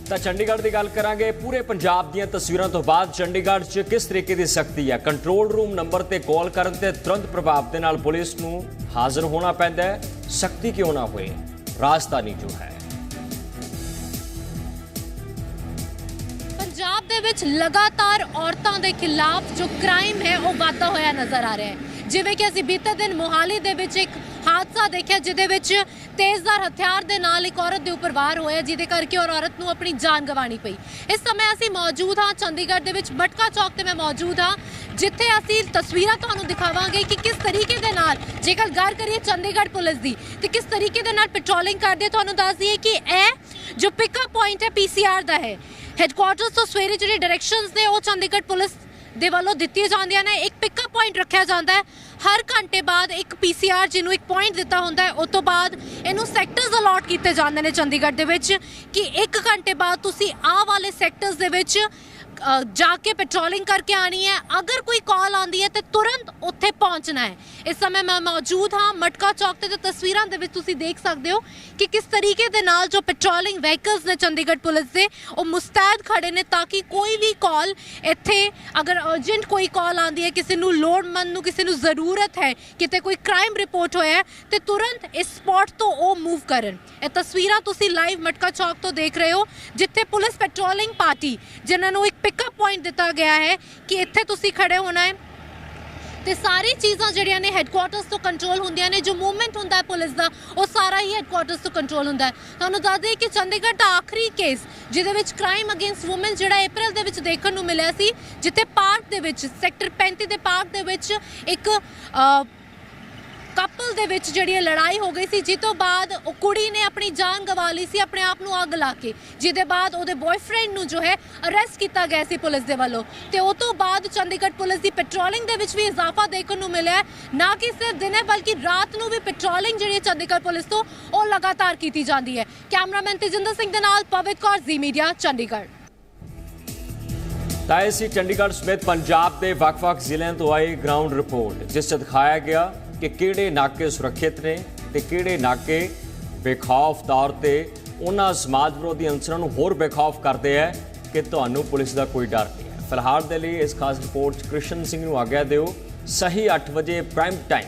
ਤਾਂ ਚੰਡੀਗੜ੍ਹ ਦੀ ਗੱਲ ਕਰਾਂਗੇ। ਪੂਰੇ ਪੰਜਾਬ ਦੀਆਂ ਤਸਵੀਰਾਂ ਤੋਂ ਬਾਅਦ ਚੰਡੀਗੜ੍ਹ 'ਚ ਕਿਸ ਤਰੀਕੇ ਦੀ ਸਖਤੀ ਹੈ ਕੰਟਰੋਲ ਰੂਮ ਨੰਬਰ ਤੇ ਕਾਲ ਕਰਨ ਤੇ ਤੁਰੰਤ ਪ੍ਰਭਾਵ ਦੇ ਨਾਲ ਪੁਲਿਸ ਨੂੰ ਹਾਜ਼ਰ ਹੋਣਾ ਪੈਂਦਾ ਹੈ। ਸਖਤੀ ਕਿਉਂ ਨਾ ਹੋਏ? ਰਾਜਧਾਨੀ ਜੋ ਹੈ। ਪੰਜਾਬ ਦੇ ਵਿੱਚ ਲਗਾਤਾਰ ਔਰਤਾਂ ਦੇ ਖਿਲਾਫ ਜੋ ਕ੍ਰਾਈਮ ਹੈ, ਉਹ ਵਾਧਾ ਹੋਇਆ ਨਜ਼ਰ ਆ ਰਿਹਾ ਹੈ। ਜਿਵੇਂ ਕਿ ਅਸੀਂ ਬੀਤੇ ਦਿਨ ਮੋਹਾਲੀ ਦੇ ਵਿੱਚ ਇੱਕ ਹਾਦਸਾ ਦੇਖਿਆ ਜਿਹਦੇ ਵਿੱਚ ਤੇਜ਼ਦਾਰ ਹਥਿਆਰ ਦੇ ਨਾਲ ਇੱਕ ਔਰਤ ਦੇ ਉੱਪਰ ਵਾਰ ਹੋਇਆ ਜਿਹਦੇ ਕਰਕੇ ਔਰ ਔਰਤ ਨੂੰ ਆਪਣੀ ਜਾਨ ਗਵਾਣੀ ਪਈ। ਇਸ ਸਮੇਂ ਅਸੀਂ ਮੌਜੂਦ ਹਾਂ ਚੰਡੀਗੜ੍ਹ ਦੇ ਵਿੱਚ ਬਟਕਾ ਚੌਕ ਤੇ ਮੈਂ ਮੌਜੂਦ ਹਾਂ ਜਿੱਥੇ ਅਸੀਂ ਤਸਵੀਰਾਂ ਤੁਹਾਨੂੰ ਦਿਖਾਵਾਂਗੇ ਕਿ ਕਿਸ ਤਰੀਕੇ ਦੇ ਨਾਲ ਜੇਕਰ ਗੱਲ ਕਰੀਏ ਚੰਡੀਗੜ੍ਹ ਪੁਲਿਸ ਦੀ ਤੇ ਕਿਸ ਤਰੀਕੇ ਦੇ ਨਾਲ ਪੈਟਰੋਲਿੰਗ ਕਰਦੇ ਆ, ਤੁਹਾਨੂੰ ਦੱਸ ਦਈਏ ਕਿ ਇਹ ਜੋ ਪਿਕਅਪ ਪੁਆਇੰਟ ਹੈ ਪੀਸੀਆਰ ਦਾ ਹੈ। ਹੈੱਡਕੁਆਰਟਰਸ ਤੋਂ ਸਵੇਰੇ ਜਿਹੜੇ ਡਾਇਰੈਕਸ਼ਨਸ ਨੇ ਉਹ ਚੰਡੀਗੜ੍ਹ ਪੁਲਿਸ ਦੇ ਵੱਲੋਂ ਦਿੱਤੀਆਂ ਜਾਂਦੀਆਂ ਨੇ, ਇੱਕ ਪਿਕਅਪ ਪੁਆਇੰਟ ਰੱਖਿਆ ਜਾਂਦਾ ਹੈ। ਹਰ ਘੰਟੇ ਬਾਅਦ ਇੱਕ ਪੀਸੀਆਰ ਜਿਹਨੂੰ ਇੱਕ ਪੁਆਇੰਟ ਦਿੱਤਾ ਹੁੰਦਾ ਹੈ ਉਸ ਤੋਂ ਬਾਅਦ ਇਹਨੂੰ ਸੈਕਟਰਸ ਅਲਾਟ ਕੀਤੇ ਜਾਂਦੇ ਨੇ ਚੰਡੀਗੜ੍ਹ ਦੇ ਵਿੱਚ ਕਿ ਇੱਕ ਘੰਟੇ ਬਾਅਦ ਤੁਸੀਂ ਆਹ ਵਾਲੇ ਸੈਕਟਰਸ ਦੇ ਵਿੱਚ ਜਾ ਕੇ ਪੈਟਰੋਲਿੰਗ ਕਰਕੇ ਆਣੀ ਹੈ। ਅਗਰ ਕੋਈ ਕਾਲ ਆਉਂਦੀ ਹੈ ਤੇ ਤੁਰੰਤ ਉੱਥੇ ਪਹੁੰਚਣਾ ਹੈ। ਇਸ ਸਮੇਂ ਮੈਂ ਮੌਜੂਦ ਹਾਂ, ਮਟਕਾ ਚੌਕ ਤੇ ਜੋ ਤਸਵੀਰਾਂ ਦੇ ਵਿੱਚ ਤੁਸੀਂ ਦੇਖ ਸਕਦੇ ਹੋ ਕਿ ਕਿਸ ਤਰੀਕੇ ਦੇ ਨਾਲ ਜੋ ਪੈਟਰੋਲਿੰਗ ਵਹੀਕਲਸ ਨੇ ਚੰਡੀਗੜ੍ਹ ਪੁਲਿਸ ਦੇ, ਉਹ ਮੁਸਤੈਦ ਖੜੇ ਨੇ ਤਾਂ ਕਿ ਕੋਈ ਵੀ ਕਾਲ ਇੱਥੇ, ਅਗਰ ਅਰਜੈਂਟ ਕੋਈ ਕਾਲ ਆਉਂਦੀ ਹੈ, ਕਿਸੇ ਨੂੰ ਲੋੜਮੰਦ ਨੂੰ, ਕਿਸੇ ਨੂੰ ਜ਼ਰੂਰਤ ਹੈ, ਕਿਤੇ ਕੋਈ ਕ੍ਰਾਈਮ ਰਿਪੋਰਟ ਹੋਇਆ ਹੈ, ਤੇ ਤੁਰੰਤ ਇਸ ਸਪੌਟ ਤੋਂ ਉਹ ਮੂਵ ਕਰਨ। ਇਹ ਤਸਵੀਰਾਂ ਤੁਸੀਂ ਲਾਈਵ ਮਟਕਾ ਚੌਕ ਤੋਂ ਦੇਖ ਰਹੇ ਹੋ, ਜਿੱਥੇ ਪੁਲਿਸ ਪੈਟਰੋਲਿੰਗ ਪਾਰਟੀ ਜਿਨ੍ਹਾਂ ਨੂੰ ਇੱਕ ਪਿਕਅਪ ਪੁਆਇੰਟ ਦਿੱਤਾ ਗਿਆ ਹੈ ਕਿ ਇੱਥੇ ਤੁਸੀਂ ਖੜੇ ਹੋਣਾ ਹੈ। ਤੇ ਸਾਰੀ ਚੀਜ਼ਾਂ ਜਿਹੜੀਆਂ ਨੇ ਹੈੱਡਕੁਆਰਟਰਸ ਤੋਂ ਕੰਟਰੋਲ ਹੁੰਦੀਆਂ ਨੇ, ਜੋ ਮੂਵਮੈਂਟ ਹੁੰਦਾ ਹੈ ਪੁਲਿਸ ਦਾ, ਉਹ ਸਾਰਾ ਹੀ ਹੈੱਡਕੁਆਰਟਰਸ ਤੋਂ ਕੰਟਰੋਲ ਹੁੰਦਾ ਹੈ। ਤੁਹਾਨੂੰ ਦੱਸ ਦਈਏ ਕਿ ਚੰਡੀਗੜ੍ਹ ਦਾ ਆਖਰੀ ਕੇਸ ਜਿਹਦੇ ਵਿੱਚ ਕ੍ਰਾਈਮ ਅਗੇਂਸਟ ਔਮਨ ਜਿਹੜਾ ਅਪ੍ਰੈਲ ਦੇ ਵਿੱਚ ਦੇਖਣ ਨੂੰ ਮਿਲਿਆ ਸੀ, ਜਿੱਥੇ ਪਾਰਕ ਦੇ ਵਿੱਚ ਸੈਕਟਰ 35 ਦੇ ਪਾਰਕ ਦੇ ਵਿੱਚ ਇੱਕ ਕਪਲ ਦੇ ਵਿੱਚ ਜਿਹੜੀ ਇਹ ਲੜਾਈ ਹੋ ਗਈ ਸੀ ਜਿਸ ਤੋਂ ਬਾਅਦ ਉਹ ਕੁੜੀ ਨੇ ਆਪਣੀ ਜਾਨ ਗਵਾ ਲਈ ਸੀ, ਆਪਣੇ ਆਪ ਨੂੰ ਅੱਗ ਲਾ ਕੇ। ਜਿਹਦੇ ਬਾਅਦ ਉਹਦੇ ਬॉयਫ੍ਰੈਂਡ ਨੂੰ ਜੋ ਹੈ ਅਰੈਸਟ ਕੀਤਾ ਗਿਆ ਸੀ ਪੁਲਿਸ ਦੇ ਵੱਲੋਂ। ਤੇ ਉਹ ਤੋਂ ਬਾਅਦ ਚੰਡੀਗੜ੍ਹ ਪੁਲਿਸ ਦੀ ਪੈਟਰੋਲਿੰਗ ਦੇ ਵਿੱਚ ਵੀ ਇਜ਼ਾਫਾ ਦੇਖਣ ਨੂੰ ਮਿਲਿਆ ਨਾ ਕਿ ਸਿਰਫ ਦਿਨੇ ਬਲਕਿ ਰਾਤ ਨੂੰ ਵੀ ਪੈਟਰੋਲਿੰਗ ਜਿਹੜੀ ਚੰਡੀਗੜ੍ਹ ਪੁਲਿਸ ਤੋਂ ਉਹ ਲਗਾਤਾਰ ਕੀਤੀ ਜਾਂਦੀ ਹੈ। ਕੈਮਰਾਮੈਨ ਤੇਜਿੰਦਰ ਸਿੰਘ ਦੇ ਨਾਲ ਪਵਿਤ ਕੌਰ, ਜ਼ੀ ਮੀਡੀਆ, ਚੰਡੀਗੜ੍ਹ। ਤਾਂ ਇਹ ਸੀ ਚੰਡੀਗੜ੍ਹ ਸਮੇਤ ਪੰਜਾਬ ਦੇ ਵੱਖ-ਵੱਖ ਜ਼ਿਲ੍ਹਿਆਂ ਤੋਂ ਆਈ ਗਰਾਊਂਡ ਰਿਪੋਰਟ ਜਿਸ 'ਚ ਦਿਖਾਇਆ ਗਿਆ ਕਿ ਕਿਹੜੇ ਨਾਕੇ ਸੁਰੱਖਿਅਤ ਨੇ ਤੇ ਕਿਹੜੇ ਨਾਕੇ ਬੇਖੌਫ ਤੌਰ ਤੇ ਉਹਨਾਂ ਸਮਾਜ ਵਿਰੋਧੀ ਅੰਸਰਾਂ ਨੂੰ ਹੋਰ ਬੇਖੌਫ ਕਰਦੇ ਹੈ ਕਿ ਤੁਹਾਨੂੰ ਪੁਲਿਸ ਦਾ ਕੋਈ ਡਰ ਨਹੀਂ ਹੈ। ਫਿਲਹਾਲ ਦੇ ਲਈ ਇਸ ਖਾਸ ਰਿਪੋਰਟ 'ਚ ਕ੍ਰਿਸ਼ਨ ਸਿੰਘ ਨੂੰ ਆਗਿਆ ਦਿਓ। ਸਹੀ 8 ਵਜੇ ਪ੍ਰਾਈਮ ਟਾਈਮ